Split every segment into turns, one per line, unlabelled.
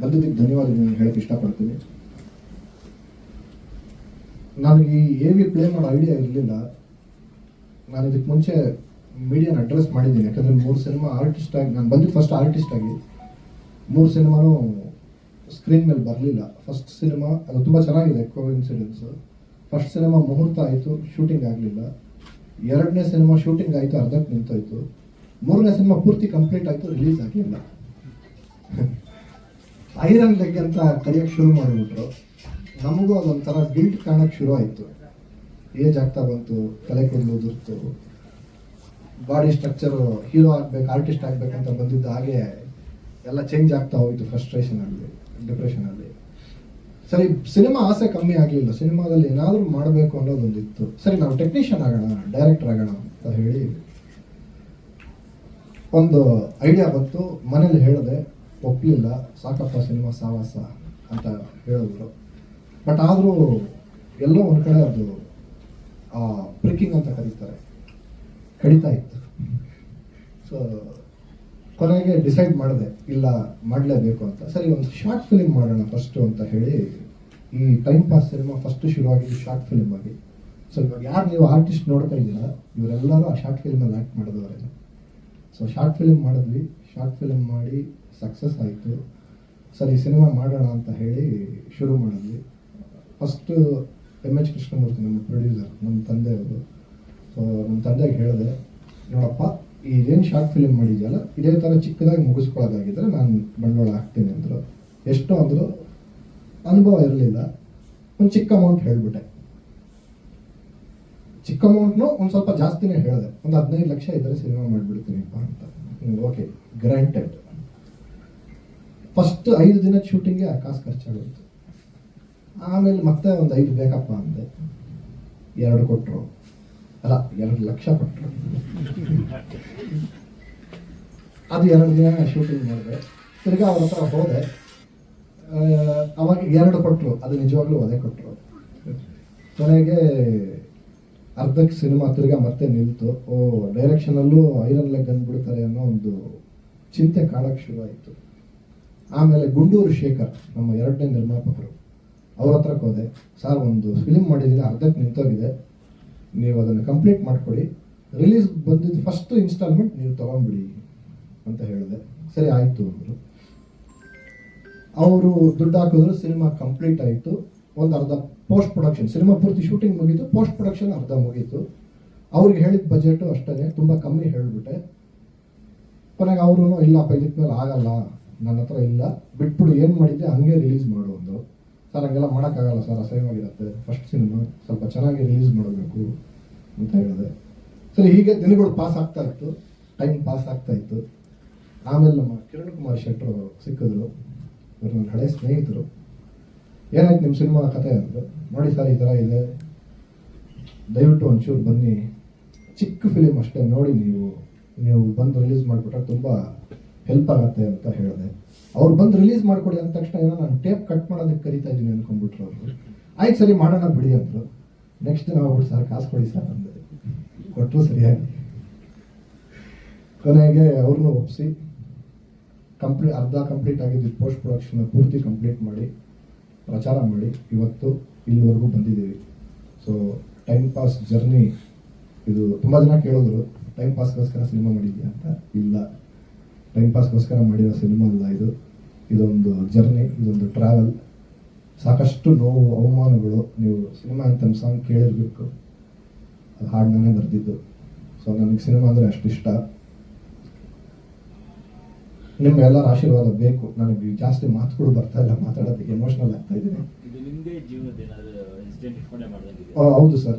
ಬಂದಿದ್ದಕ್ಕೆ ಧನ್ಯವಾದಗಳನ್ನು ಹೇಳಕ್ಕೆ ಇಷ್ಟಪಡ್ತೀನಿ. ನನಗೆ ಈ ಎ ಪ್ಲೇ ಮಾಡೋ ಐಡಿಯಾ ಇರಲಿಲ್ಲ. ನಾನು ಇದಕ್ಕೆ ಮುಂಚೆ ಮೀಡಿಯಾನ ಅಡ್ರೆಸ್ ಮಾಡಿದ್ದೀನಿ. ಯಾಕಂದರೆ ಮೂರು ಸಿನಿಮಾ ಆರ್ಟಿಸ್ಟ್ ಆಗಿ, ನಾನು ಬಂದಿದ್ದು ಫಸ್ಟ್ ಆರ್ಟಿಸ್ಟ್ ಆಗಿ. ಮೂರು ಸಿನಿಮಾನೂ ಸ್ಕ್ರೀನ್ ಮೇಲೆ ಬರಲಿಲ್ಲ. ಫಸ್ಟ್ ಸಿನಿಮಾ ಅದು ತುಂಬ ಚೆನ್ನಾಗಿದೆ ಕೋಇನ್ಸಿಡೆನ್ಸ್ ಫಸ್ಟ್ ಸಿನಿಮಾ ಮುಹೂರ್ತ ಆಯಿತು ಶೂಟಿಂಗ್ ಆಗಲಿಲ್ಲ. ಎರಡನೇ ಸಿನಿಮಾ ಶೂಟಿಂಗ್ ಆಯಿತು, ಅರ್ಧಕ್ಕೆ ನಿಂತೋಯ್ತು. ಮೂರನೇ ಸಿನಿಮಾ ಪೂರ್ತಿ ಕಂಪ್ಲೀಟ್ ಆಯಿತು ರಿಲೀಸ್ ಆಗಲಿಲ್ಲ. ಐರನ್ ಲೆಗ್ ಅಂತ ಕರೆಯೋಕ್ಕೆ ಶುರು ಮಾಡಿಬಿಟ್ರು. ನಮಗೂ ಅದೊಂಥರ ಗಿಲ್ಟ್ ಕಾಣಕ್ಕೆ ಶುರು ಆಯಿತು. ಏಜ್ ಆಗ್ತಾ ಬಂತು, ತಲೆ ಕೂದಲು ಉದುರ್ತು ಬಾಡಿ ಸ್ಟ್ರಕ್ಚರು ಹೀರೋ ಆಗ್ಬೇಕು ಆರ್ಟಿಸ್ಟ್ ಆಗ್ಬೇಕಂತ ಬಂದಿದ್ದ ಹಾಗೆ ಎಲ್ಲ ಚೇಂಜ್ ಆಗ್ತಾ ಹೋಯಿತು ಫ್ರಸ್ಟ್ರೇಷನಲ್ಲಿ ಡಿಪ್ರೆಷನಲ್ಲಿ ಸರಿ ಸಿನಿಮಾ ಆಸೆ ಕಮ್ಮಿ ಆಗಲಿಲ್ಲ. ಸಿನಿಮಾದಲ್ಲಿ ಏನಾದರೂ ಮಾಡಬೇಕು ಅನ್ನೋದೊಂದಿತ್ತು. ಸರಿ, ನಾವು ಟೆಕ್ನಿಷಿಯನ್ ಆಗೋಣ ಡೈರೆಕ್ಟರ್ ಆಗೋಣ ಅಂತ ಹೇಳಿ ಒಂದು ಐಡಿಯಾ ಬಂತು. ಮನೇಲಿ ಹೇಳಿದೆ ಒಪ್ಪಲಿಲ್ಲ ಸಾಕಪ್ಪ ಸಿನಿಮಾ ಸಾವಾಸ ಅಂತ ಹೇಳಿದ್ರು. ಬಟ್ ಆದರೂ ಎಲ್ಲೋ ಒಂದು ಕಡೆ ಅದು ಬ್ರೇಕಿಂಗ್ ಅಂತ ಕರೀತಾರೆ. ಕಡಿತಾ ಇತ್ತು. ಸೊ ಕೊನೆಗೆ ಡಿಸೈಡ್ ಮಾಡಿದೆ, ಇಲ್ಲ, ಮಾಡಲೇಬೇಕು ಅಂತ. ಸರಿ, ಒಂದು ಶಾರ್ಟ್ ಫಿಲಿಮ್ ಮಾಡೋಣ ಫಸ್ಟು ಅಂತ ಹೇಳಿ, ಈ ಟೈಮ್ ಪಾಸ್ ಸಿನಿಮಾ ಫಸ್ಟ್ ಶುರುವಾಗಿದ್ದು ಶಾರ್ಟ್ ಫಿಲಿಮ್ ಆಗಿ. ಸೊ ಇವಾಗ ಯಾರು ನೀವು ಆರ್ಟಿಸ್ಟ್ ನೋಡ್ತಾ ಇದ್ದೀರಾ, ಇವರೆಲ್ಲರೂ ಆ ಶಾರ್ಟ್ ಫಿಲ್ಮಲ್ಲಿ ಆ್ಯಕ್ಟ್ ಮಾಡಿದವರೇ. ಸೊ ಶಾರ್ಟ್ ಫಿಲಿಮ್ ಮಾಡಿದ್ವಿ. ಶಾರ್ಟ್ ಫಿಲಿಮ್ ಮಾಡಿ ಸಕ್ಸಸ್ ಆಯಿತು. ಸರಿ, ಸಿನಿಮಾ ಮಾಡೋಣ ಅಂತ ಹೇಳಿ ಶುರು ಮಾಡಿದ್ವಿ. ಫಸ್ಟು ಎಂ ಎಚ್ ಕೃಷ್ಣಮೂರ್ತಿ ನಮ್ಮ ಪ್ರೊಡ್ಯೂಸರ್ ನಮ್ಮ ತಂದೆಯವರು. ಸೊ ನಮ್ಮ ತಂದೆಗೆ ಹೇಳಿದೆ, ನೋಡಪ್ಪ ಇದೇನು ಶಾರ್ಟ್ ಫಿಲಿಮ್ ಮಾಡಿದೆಯಲ್ಲ, ಇದೇ ಥರ ಚಿಕ್ಕದಾಗಿ ಮುಗಿಸ್ಕೊಳ್ಳೋದಾಗಿದ್ದರೆ ನಾನು ಬಂಡವಾಳ ಹಾಕ್ತೀನಿ ಅಂದರು. ಎಷ್ಟು ಅಂದರು, ಅನುಭವ ಇರಲಿಲ್ಲ. ಒಂದು ಚಿಕ್ಕ ಅಮೌಂಟ್ ಹೇಳಿಬಿಟ್ಟೆ. ಚಿಕ್ಕ ಅಮೌಂಟ್ನು ಒಂದು ಸ್ವಲ್ಪ ಜಾಸ್ತಿನೇ ಹೇಳಿದೆ. ಒಂದು ಹದಿನೈದು ಲಕ್ಷ ಇದ್ದರೆ ಸಿನಿಮಾ ಮಾಡಿಬಿಡ್ತೀನಿ ಅಂತ. ಓಕೆ ಗ್ರಾಂಟೆಡ್ ಫಸ್ಟ್ ಐದು ದಿನ ಶೂಟಿಂಗ್ಗೆ ಆ ಕಾಸು ಖರ್ಚಾಗೋಯ್ತು. ಆಮೇಲೆ ಮತ್ತೆ ಒಂದು ಐದು ಬೇಕಪ್ಪ ಅಂದೆ ಎರಡು ಕೊಟ್ಟರು ಅಲ್ಲ, ಎರಡು ಲಕ್ಷ ಕೊಟ್ಟರು ಅದು ಎರಡು ದಿನ ಶೂಟಿಂಗ್ ಮಾಡಿದೆ. ತಿರ್ಗಾ ಅವ್ರ ಹತ್ರ ಹೋದೆ. ಅವಾಗ ಎರಡು ಕೊಟ್ಟರು ಅದು ನಿಜವಾಗ್ಲೂ ಅದೇ ಕೊಟ್ಟರು ಕೊನೆಗೆ ಅರ್ಧಕ್ಕೆ ಸಿನಿಮಾ ತಿರ್ಗಾ ಮತ್ತೆ ನಿಲ್ತು. ಓ ಡೈರೆಕ್ಷನಲ್ಲೂ ಐರನ್ ಲೆಗ್ ಅಂದ್ಬಿಡ್ತಾರೆ ಅನ್ನೋ ಒಂದು ಚಿಂತೆ ಕಾಡಕ್ಕೆ ಶುರುವಾಯಿತು. ಆಮೇಲೆ ಗುಂಡೂರು ಶೇಖರ್, ನಮ್ಮ ಎರಡನೇ ನಿರ್ಮಾಪಕರು. ಅವ್ರ ಹತ್ರಕ್ಕೆ ಹೋದೆ. ಸರ್, ಒಂದು ಫಿಲಿಮ್ ಮಾಡಿದ್ದೀನಿ ಅರ್ಧಕ್ಕೆ ನಿಂತೋಗಿದೆ. ನೀವು ಅದನ್ನು ಕಂಪ್ಲೀಟ್ ಮಾಡಿಕೊಡಿ. ರಿಲೀಸ್ ಬಂದಿದ್ದು ಫಸ್ಟ್ ಇನ್ಸ್ಟಾಲ್ಮೆಂಟ್ ನೀವು ತೊಗೊಂಡ್ಬಿಡಿ ಅಂತ ಹೇಳಿದೆ. ಸರಿ, ಆಯಿತು ಅಂದರು. ಅವರು ದುಡ್ಡು ಹಾಕಿದ್ರು, ಸಿನಿಮಾ ಕಂಪ್ಲೀಟ್ ಆಯಿತು. ಒಂದು ಅರ್ಧ ಪೋಸ್ಟ್ ಪ್ರೊಡಕ್ಷನ್ ಸಿನಿಮಾ ಪೂರ್ತಿ ಶೂಟಿಂಗ್ ಮುಗೀತು. ಪೋಸ್ಟ್ ಪ್ರೊಡಕ್ಷನ್ ಅರ್ಧ ಮುಗೀತು. ಅವ್ರಿಗೆ ಹೇಳಿದ ಬಜೆಟು ಅಷ್ಟೇ, ತುಂಬ ಕಮ್ಮಿ ಹೇಳಿಬಿಟ್ಟೆ. ಕೊನೆಗೆ ಅವರು ಇಲ್ಲಪ್ಪ ಇದಕ್ಕೆ ಮೇಲೆ ಆಗಲ್ಲ. ನನ್ನ ಹತ್ರ ಇಲ್ಲ. ಬಿಟ್ಬಿಡು, ಏನು ಮಾಡಿದ್ದೆ ಹಂಗೆ ರಿಲೀಸ್ ಮಾಡು ಒಂದು ಸರ್, ಹಂಗೆಲ್ಲ ಮಾಡೋಕ್ಕಾಗಲ್ಲ ಸರ್, ಅಸಹ್ಯವಾಗಿರುತ್ತೆ. ಫಸ್ಟ್ ಸಿನಿಮಾ ಸ್ವಲ್ಪ ಚೆನ್ನಾಗಿ ರಿಲೀಸ್ ಮಾಡಬೇಕು ಅಂತ ಹೇಳಿದೆ. ಸರಿ, ಹೀಗೆ ದಿನಗಳು ಪಾಸ್ ಆಗ್ತಾ ಇತ್ತು. ಟೈಮ್ ಪಾಸ್ ಆಗ್ತಾ ಇತ್ತು. ಆಮೇಲೆ ನಮ್ಮ ಕಿರಣ್ ಕುಮಾರ್ ಶೆಟ್ಟರು ಸಿಕ್ಕಿದ್ರು. ಇವರು ನನ್ನ ಹಳೆ ಸ್ನೇಹಿತರು. ಏನಾಯ್ತು ನಿಮ್ಮ ಸಿನಿಮಾ ಕತೆ ಅಂದರು. ನೋಡಿ ಸರ್, ಈ ಥರ ಇದೆ. ದಯವಿಟ್ಟು ಒಂಚೂರು ಬನ್ನಿ. ಚಿಕ್ಕ ಫಿಲಿಮ್ ಅಷ್ಟೇ ನೋಡಿ ನೀವು. ನೀವು ಬಂದು ರಿಲೀಸ್ ಮಾಡಿಬಿಟ್ರೆ ತುಂಬ ಹೆಲ್ಪ್ ಆಗುತ್ತೆ ಅಂತ ಹೇಳಿದೆ. ಅವ್ರು ಬಂದು ರಿಲೀಸ್ ಮಾಡಿಕೊಡಿ ಅಂದ ತಕ್ಷಣ ಏನೋ ನಾನು ಟೇಪ್ ಕಟ್ ಮಾಡೋದಕ್ಕೆ ಕರಿತಾ ಇದ್ದೀನಿ ಅನ್ಕೊಂಡ್ಬಿಟ್ರು ಅವರು. ಆಯ್ತು ಸರಿ, ಮಾಡೋಣ ಬಿಡಿ ಅಂದರು. ನೆಕ್ಸ್ಟ್ ದಿನ ಹೋಗ್ಬಿಟ್ಟು ಸರ್ ಕಾಸು ಕೊಡಿ ಸರ್ ಅಂದೆ. ಕೊಟ್ಟರು ಸರಿಯಾಗಿ. ಕೊನೆಗೆ ಅವ್ರನ್ನೂ ಒಪ್ಪಿಸಿ ಕಂಪ್ಲೀಟ್ ಅರ್ಧ ಕಂಪ್ಲೀಟ್ ಆಗಿದ್ದು ಪೋಸ್ಟ್ ಪ್ರೊಡಕ್ಷನ್ ಪೂರ್ತಿ ಕಂಪ್ಲೀಟ್ ಮಾಡಿ, ಪ್ರಚಾರ ಮಾಡಿ. ಇವತ್ತು ಇಲ್ಲಿವರೆಗೂ ಬಂದಿದ್ದೀವಿ. ಸೊ ಟೈಮ್ ಪಾಸ್ ಜರ್ನಿ ಇದು ತುಂಬ ಜನ ಕೇಳಿದ್ರು. ಟೈಮ್ ಪಾಸ್ಗೋಸ್ಕರ ಸಿನಿಮಾ ಮಾಡಿದ್ಯಾ ಅಂತ? ಇಲ್ಲ. ಟೈಮ್ ಪಾಸ್ಗೋಸ್ಕರ ಮಾಡಿರೋ ಸಿನಿಮಾ ಅಲ್ಲ ಇದು. ಇದೊಂದು ಜರ್ನಿ ಇದೊಂದು ಟ್ರಾವೆಲ್ ಸಾಕಷ್ಟು ನೋವು ಅವಮಾನಗಳು ನೀವು ಸಿನಿಮಾ ಅಂತ ಸಾಂಗ್ ಕೇಳಿರ್ಬೇಕು. ಅದು ಹಾಡು ನಾನೇ ಬರೆದಿದ್ದು. ಸೊ ನನಗೆ ಸಿನಿಮಾ ಅಂದರೆ ಅಷ್ಟು ಇಷ್ಟ. ನಿಮ್ಗೆಲ್ಲರ ಆಶೀರ್ವಾದ ಬೇಕು. ನನಗೆ ಜಾಸ್ತಿ ಮಾತುಗಳು ಬರ್ತಾ ಇಲ್ಲ ಮಾತಾಡೋದಕ್ಕೆ ಎಮೋಷ್ನಲ್ ಆಗ್ತಾ ಇದ್ದೀನಿ. ಹೌದು ನಿಮ್ದೇ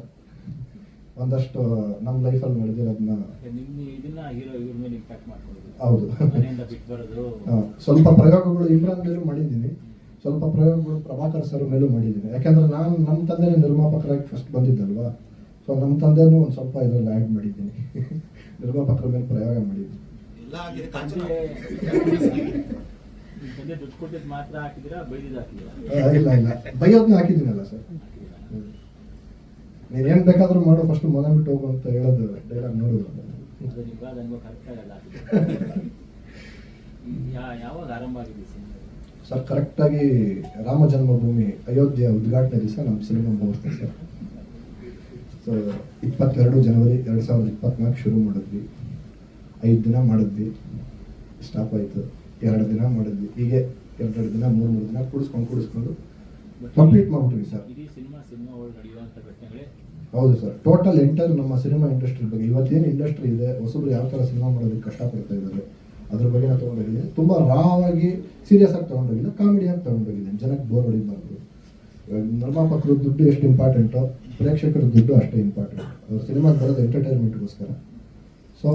ಒಂದಷ್ಟು ನಮ್ಮ ಲೈಫಲ್ಲಿ ನಡೆದಿರೋದನ್ನ
ನಿಮ್ ಇದನ್ನ ಹೀರೋ ಇವ್ರ ಮೇಲೆ ಇಂಪ್ಯಾಕ್ಟ್ ಮಾಡ್ಕೊಳ್ಳೋದು
ಹೌದು. ಸ್ವಲ್ಪ ಪ್ರಯೋಗಗಳು ಇಮ್ರಾನ್ ಮೇಲೂ ಮಾಡಿದ್ದೀನಿ. ಸ್ವಲ್ಪ ಪ್ರಯೋಗಗಳು ಪ್ರಭಾಕರ್ ಸರ್ ಮೇಲೂ ಮಾಡಿದ್ದೀನಿ. ಯಾಕಂದ್ರೆ ನಾನು ನಮ್ಮ ತಂದೆನೇ ನಿರ್ಮಾಪಕರಾಗಿ ಫಸ್ಟ್ ಬಂದಿದ್ದಲ್ವಾ? ಸೊ ನಮ್ಮ ತಂದೆನೂ ಒಂದು ಸ್ವಲ್ಪ ಇದರಲ್ಲಿ ಆ್ಯಡ್ ಮಾಡಿದ್ದೀನಿ. ನಿರ್ಮಾಪಕರ ಮೇಲೆ ಪ್ರಯೋಗ ಮಾಡಿದ್ದೀನಿ. ಇಲ್ಲ ಇಲ್ಲ. ಬೈಯೋದನ್ನ ಹಾಕಿದ್ದೀನಲ್ಲ ಸರ್. ನೀನೇನು ಬೇಕಾದರೂ ಮಾಡು ಫಸ್ಟ್ ಮನೆ ಬಿಟ್ಟು ಹೋಗು ಅಂತ ಹೇಳೋದು ಡೈಲಾಗ್
ನೋಡುದು.
ಸರ್ ಕರೆಕ್ಟಾಗಿ ರಾಮ ಜನ್ಮಭೂಮಿ ಅಯೋಧ್ಯೆ ಉದ್ಘಾಟನೆ ದಿವಸ ನಮ್ಮ ಸಿನಿಮಾ ಮುಗಿಸ್ತೆ ಸರ್. ಸೊ ಇಪ್ಪತ್ತೆರಡು ಜನವರಿ ಎರಡು ಸಾವಿರದ ಇಪ್ಪತ್ನಾಲ್ಕು ಶುರು ಮಾಡಿದ್ವಿ. ಐದು ದಿನ ಮಾಡಿದ್ವಿ. ಸ್ಟಾಪ್ ಆಯಿತು. ಎರಡು ದಿನ ಮಾಡಿದ್ವಿ. ಹೀಗೆ ಎರಡೆರಡು ದಿನ ಮೂರು ಮೂರು ದಿನ ಕೂಡಿಸ್ಕೊಂಡು ಕೂಡಿಸ್ಕೊಂಡು ಕಂಪ್ಲೀಟ್ ಮಾಡ್ಬಿಟ್ವಿ ಸರ್. ಹೌದು ಸರ್. ಟೋಟಲ್ ಎಂಟರ್ ನಮ್ಮ ಸಿನಿಮಾ ಇಂಡಸ್ಟ್ರಿ ಬಗ್ಗೆ ಇವತ್ತೇನು ಇಂಡಸ್ಟ್ರಿ ಇದೆ ಹೊಸಬ್ರು ಯಾವ ಥರ ಸಿನಿಮಾ ಮಾಡೋದಕ್ಕೆ ಕಷ್ಟಪಡ್ತಾ ಇದ್ದಾರೆ ಅದ್ರ ಬಗ್ಗೆ ನಾವು ತೊಗೊಂಡೋಗಿದ್ದೀನಿ ತುಂಬ ರಾವಾಗಿ ಸೀರಿಯಸ್ ಆಗಿ ತೊಗೊಂಡೋಗಿಲ್ಲ ಕಾಮಿಡಿಯಾಗಿ ತೊಗೊಂಡೋಗಿದ್ದೀನಿ. ಜನಕ್ಕೆ ಬೋರ್ ಹೊಡಿಬಾರ್ದು. ನಿರ್ಮಾಪಕರು ದುಡ್ಡು ಎಷ್ಟು ಇಂಪಾರ್ಟೆಂಟೋ ಪ್ರೇಕ್ಷಕರ ದುಡ್ಡು ಅಷ್ಟೇ ಇಂಪಾರ್ಟೆಂಟ್ ಅವ್ರ ಸಿನಿಮಾಗೆ ಬರೋದು ಎಂಟರ್ಟೈನ್ಮೆಂಟ್ಗೋಸ್ಕರ ಸೊ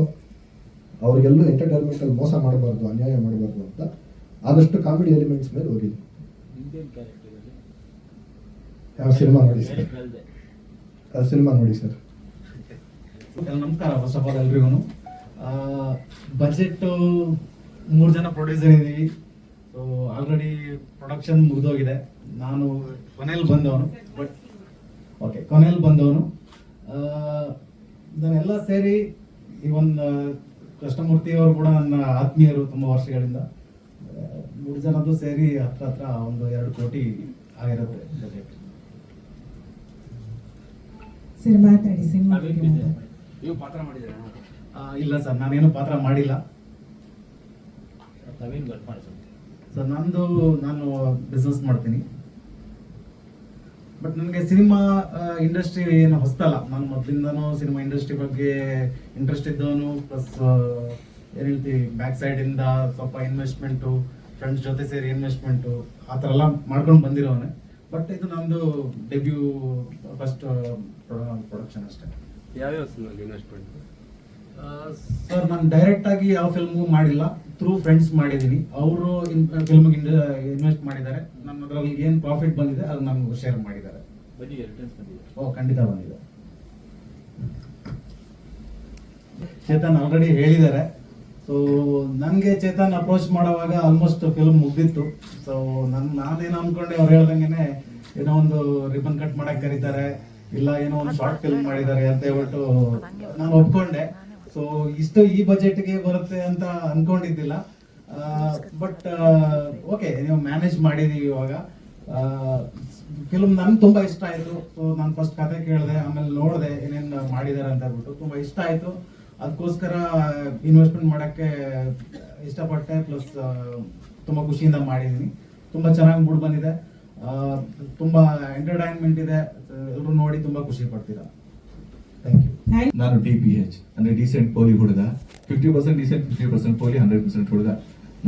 ಅವ್ರಿಗೆಲ್ಲೂ ಎಂಟರ್ಟೈನ್ಮೆಂಟಲ್ಲಿ ಮೋಸ ಮಾಡಬಾರ್ದು ಅನ್ಯಾಯ ಮಾಡಬಾರ್ದು ಅಂತ ಆದಷ್ಟು ಕಾಮಿಡಿ ಎಲಿಮೆಂಟ್ಸ್ ಮೇಲೆ ಹೋಗಿದ್ದೀನಿ. ಯಾವ ಸಿನಿಮಾ ನೋಡಿ ಸರ್? ಆ ಸಿನಿಮಾ ನೋಡಿ ಸರ್.
ನಮಸ್ಕಾರ ಫಸ್ಟ್ ಆಫ್ ಆಲ್ ಎಲ್ರಿಗೂ ಬಜೆಟ್ ಮೂರು ಜನ ಪ್ರೊಡ್ಯೂಸರ್ ಇದ್ದೀವಿ ಸೊ ಆಲ್ರೆಡಿ ಪ್ರೊಡಕ್ಷನ್ ಮುಗಿದೋಗಿದೆ. ನಾನು ಕೊನೆಯಲ್ಲಿ ಬಂದವನು. ಬಟ್ ಓಕೆ ಕೊನೆಯಲ್ಲಿ ಬಂದವನು. ನಾನೆಲ್ಲ ಸೇರಿ ಈ ಒಂದು ಕೃಷ್ಣಮೂರ್ತಿ ಅವರು ಕೂಡ ನನ್ನ ಆತ್ಮೀಯರು ತುಂಬ ವರ್ಷಗಳಿಂದ. ಮೂರು ಜನದ್ದು ಸೇರಿ ಹತ್ರ ಹತ್ರ ಒಂದು ಎರಡು ಕೋಟಿ ಆಗಿರುತ್ತೆ ಬಜೆಟ್
ಸರ್ ಮಾತಾಡಿ ಸಿನಿಮಾ?
ನೀವು ಪಾತ್ರ ಮಾಡಿದ್ದೀರಾ
ಇಲ್ಲ ಸರ್ ನಾನೇನು ಪಾತ್ರ ಮಾಡಿಲ್ಲ.
ಸರ್ ವರ್ಕ್
ನಂದು ನಾನು ಬಿಸ್ನೆಸ್ ಮಾಡ್ತೀನಿ. ಬಟ್ ನನಗೆ ಸಿನಿಮಾ ಇಂಡಸ್ಟ್ರಿ ಏನು ಹೊಸ್ತಲ್ಲ. ನಾನು ಮೊದಲಿಂದನೂ ಸಿನಿಮಾ ಇಂಡಸ್ಟ್ರಿ ಬಗ್ಗೆ ಇಂಟ್ರೆಸ್ಟ್ ಇದ್ದವನು ಪ್ಲಸ್ ಏನ್ ಹೇಳ್ತೀವಿ ಬ್ಯಾಕ್ ಸೈಡಿಂದ ಸ್ವಲ್ಪ ಇನ್ವೆಸ್ಟ್ಮೆಂಟು ಫ್ರೆಂಡ್ಸ್ ಜೊತೆ ಸೇರಿ ಇನ್ವೆಸ್ಟ್ಮೆಂಟು ಆ ಥರ ಎಲ್ಲ ಮಾಡ್ಕೊಂಡು ಬಂದಿರೋನೆ ಬಟ್ ಇದು ನಂದು ಡೆಬ್ಯೂ ಫಸ್ಟ್ ಪ್ರೊಡಕ್ಷನ್ ಅಷ್ಟೇ
ಯಾವ್ಯಾವ ಸಿನಿಮಾಗೆ ಇನ್ವೆಸ್ಟ್ಮೆಂಟ್
ಸರ್, ನಾನು ಡೈರೆಕ್ಟ್ ಆಗಿ ಯಾವ ಫಿಲ್ಮ್ ಮಾಡಿಲ್ಲ. ಥ್ರೂ ಫ್ರೆಂಡ್ಸ್ ಮಾಡಿದ್ದೀನಿ ಅವರು ಫಿಲ್ಮ್ಗೆ ಇನ್ವೆಸ್ಟ್ ಮಾಡಿದ್ದಾರೆ. ನನ್ನ ಅದರಲ್ಲಿ ಏನು ಪ್ರಾಫಿಟ್ ಬಂದಿದೆ, ಅದು ನಮ್ಗೆ ಶೇರ್ ಮಾಡಿದ್ದಾರೆ. ಓ, ಖಂಡಿತ ಬಂದಿದೆ. ಚೇತನ್ ಆಲ್ರೆಡಿ ಹೇಳಿದ್ದಾರೆ. ಸೊ ನನಗೆ ಚೇತನ್ ಅಪ್ರೋಚ್ ಮಾಡುವಾಗ ಆಲ್ಮೋಸ್ಟ್ ಫಿಲ್ಮ್ ಮುಗ್ದಿತ್ತು. ಸೊ ನನ್ನ ನಾನೇನು ಅನ್ಕೊಂಡೆ, ಅವ್ರು ಹೇಳ್ದಂಗೆ ಏನೋ ಒಂದು ರಿಬನ್ ಕಟ್ ಮಾಡಕ್ಕೆ ಕರೀತಾರೆ. ಇಲ್ಲ, ಏನೋ ಒಂದು ಶಾರ್ಟ್ ಫಿಲ್ಮ್ ಮಾಡಿದ್ದಾರೆ ಅಂತ ಹೇಳ್ಬಿಟ್ಟು ನಾನು ಒಪ್ಕೊಂಡೆ. ಸೊ ಇಷ್ಟು ಈ ಬಜೆಟ್ಗೆ ಬರುತ್ತೆ ಅಂತ ಅನ್ಕೊಂಡಿದ್ದಿಲ್ಲ. ಬಟ್ ಓಕೆ ನೀವು ಮ್ಯಾನೇಜ್ ಮಾಡಿದೀವಿ ಇವಾಗ. ಫಿಲ್ಮ್ ನನ್ಗೆ ತುಂಬಾ ಇಷ್ಟ ಆಯ್ತು. ಸೊ ನಾನು ಫಸ್ಟ್ ಕತೆ ಕೇಳಿದೆ, ಆಮೇಲೆ ನೋಡಿದೆ ಏನೇನು ಮಾಡಿದ್ದಾರೆ ಅಂತ ಹೇಳ್ಬಿಟ್ಟು ತುಂಬಾ ಇಷ್ಟ ಆಯ್ತು. ಅದಕ್ಕೋಸ್ಕರ ಇನ್ವೆಸ್ಟ್ಮೆಂಟ್ ಮಾಡಕ್ಕೆ ಇಷ್ಟಪಟ್ಟೆ ಪ್ಲಸ್ ತುಂಬಾ ಖುಷಿಯಿಂದ ಮಾಡಿದ್ದೀನಿ ತುಂಬಾ ಚೆನ್ನಾಗಿ ಮೂಡ್ ಬಂದಿದೆ. ತುಂಬ ತುಂಬಾ ಎಂಟರ್ಟೈನ್ಮೆಂಟ್ ಇದೆ. ಎಲ್ಲರೂ ನೋಡಿ ತುಂಬಾ ಖುಷಿ ಪಡ್ತೀರಾ? ಥ್ಯಾಂಕ್ ಯು
ನಾನು ಡಿ ಪಿ ಎಚ್ ಅಂದ್ರೆ ಡಿಸೆಂಟ್ ಪೋಲಿ ಹುಡುಗ. Fifty percent decent fifty percent ಪೋಲಿ ಹಂಡ್ರೆಡ್ ಪರ್ಸೆಂಟ್ ಹುಡುಗ.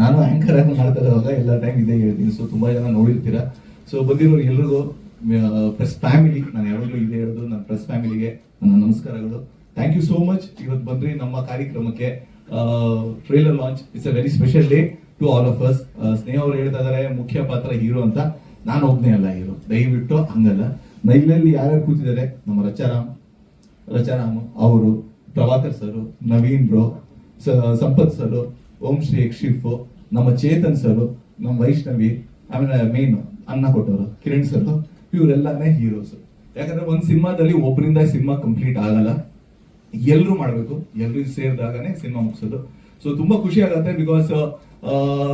ನಾನು ಆಂಕರ್ ಆಗಿ ಮಾಡ್ತಾ ಇರೋವಾಗ ಎಲ್ಲ ಟೈಮ್ ಇದೇ ಹೇಳ್ತೀನಿ. ಸೊ ತುಂಬಾ ಜನ ನೋಡಿರ್ತೀರಾ. ಸೊ ಬಂದಿರೋರು ಎಲ್ರಿಗೂ ಪ್ರೆಸ್ ಫ್ಯಾಮಿಲಿ ನಾನು ಯಾವಾಗಲೂ ಇದೇ ಹೇಳೋದು ನನ್ನ ಪ್ರೆಸ್ ಫ್ಯಾಮಿಲಿಗೆ ನನ್ನ ನಮಸ್ಕಾರಗಳು. ಥ್ಯಾಂಕ್ ಯು ಸೋ ಮಚ್ ಇವತ್ತು ಬಂದ್ರಿ ನಮ್ಮ ಕಾರ್ಯಕ್ರಮಕ್ಕೆ. Trailer launch it's a very special day to all of us Sneha ಅವರು ಹೇಳ್ತಾ ಇದಾರೆ ಮುಖ್ಯ ಪಾತ್ರ ಹೀರೋ ಅಂತ. ನಾನು ಒಬ್ಬನೇ ಅಲ್ಲ ಹೀರೋ. ದಯವಿಟ್ಟು ಹಂಗಲ್ಲ. ನೈಲಲ್ಲಿ ಯಾರ್ಯಾರು ಕೂತಿದ್ದಾರೆ? ನಮ್ಮ ರಚಾರಾಮ್ ರಚಾರಾಮ್ ಅವರು, Prabhakar sir Naveen bro Sampath sir Om Shri ಯಕ್ಷಿಫ್ ನಮ್ಮ ಚೇತನ್ ಸರ್ ನಮ್ಮ ವೈಷ್ಣವಿ, ಆಮೇಲೆ ಮೇನ್ ಅನ್ನ ಕೊಟ್ಟವರು, ಕಿರಣ್ ಸರ್ ಇವರೆಲ್ಲಾನೇ ಹೀರೋಸ್ ಯಾಕಂದ್ರೆ ಒಂದು ಸಿನಿಮಾದಲ್ಲಿ ಒಬ್ಬರಿಂದ ಸಿನಿಮಾ ಕಂಪ್ಲೀಟ್ ಆಗಲ್ಲ. ಎಲ್ಲರೂ ಮಾಡಬೇಕು. ಎಲ್ಲರೂ ಸೇರಿದಾಗನೇ ಸಿನಿಮಾ ಮುಗಿಸೋದು. ಸೊ ತುಂಬಾ ಖುಷಿ ಆಗತ್ತೆ ಬಿಕಾಸ್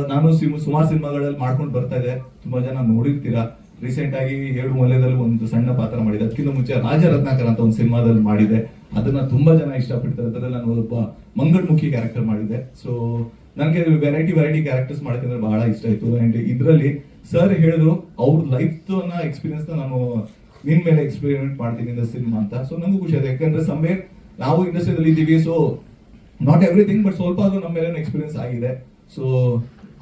ನಾನು ಸಿಮ್- ಸುಮಾರು ಸಿನಿಮಾಗಳಲ್ಲಿ ಮಾಡ್ಕೊಂಡು ಬರ್ತಾ ಇದೆ ತುಂಬಾ ಜನ ನೋಡಿರ್ತೀರಾ. ರೀಸೆಂಟ್ ಆಗಿ ಏಳು ಮೊಲೆದಲ್ಲಿ ಒಂದು ಸಣ್ಣ ಪಾತ್ರ ಮಾಡಿದೆ. ಅದಕ್ಕಿಂತ ಮುಂಚೆ ರಾಜ ರತ್ನಾಕರ್ ಅಂತ ಒಂದು ಸಿನಿಮಾದಲ್ಲಿ ಮಾಡಿದೆ. ಅದನ್ನ ತುಂಬಾ ಜನ ಇಷ್ಟಪಡ್ತಾರೆ. ಅದರಲ್ಲಿ ನಾನು ಒಬ್ಬ ಮಂಗಳಮುಖಿ ಕ್ಯಾರೆಕ್ಟರ್ ಮಾಡಿದೆ. ಸೊ ನನಗೆ ವೆರೈಟಿ ವೆರೈಟಿ ಕ್ಯಾರೆಕ್ಟರ್ಸ್ ಮಾಡಬೇಕಂದ್ರೆ ಬಹಳ ಇಷ್ಟ ಆಯ್ತು. ಅಂಡ್ ಇದರಲ್ಲಿ ಸರ್ ಹೇಳಿದ್ರು, ಅವ್ರ ಲೈಫ್ ಎಕ್ಸ್ಪೀರಿಯನ್ಸ್ ನಾನು ನಿನ್ ಮೇಲೆ ಎಕ್ಸ್ಪೆರಿಮೆಂಟ್ ಮಾಡ್ತೀನಿ ಇಂದ ಸಿನಿಮಾ ಅಂತ. ಸೊ ನಂಗೂ ಖುಷಿ ಆಯ್ತು. ಯಾಕಂದ್ರೆ ಸಮಯ ನಾವು ಇಂಡಸ್ಟ್ರಿಯಲ್ಲಿ ಇದ್ದೀವಿ. ಸೊ ನಾಟ್ ಎವ್ರಿಥಿಂಗ್ ಬಟ್ ಸ್ವಲ್ಪ ಅದು ನಮ್ಮ ಮೇಲೆ ಎಕ್ಸ್ಪೀರಿಯನ್ಸ್ ಆಗಿದೆ. So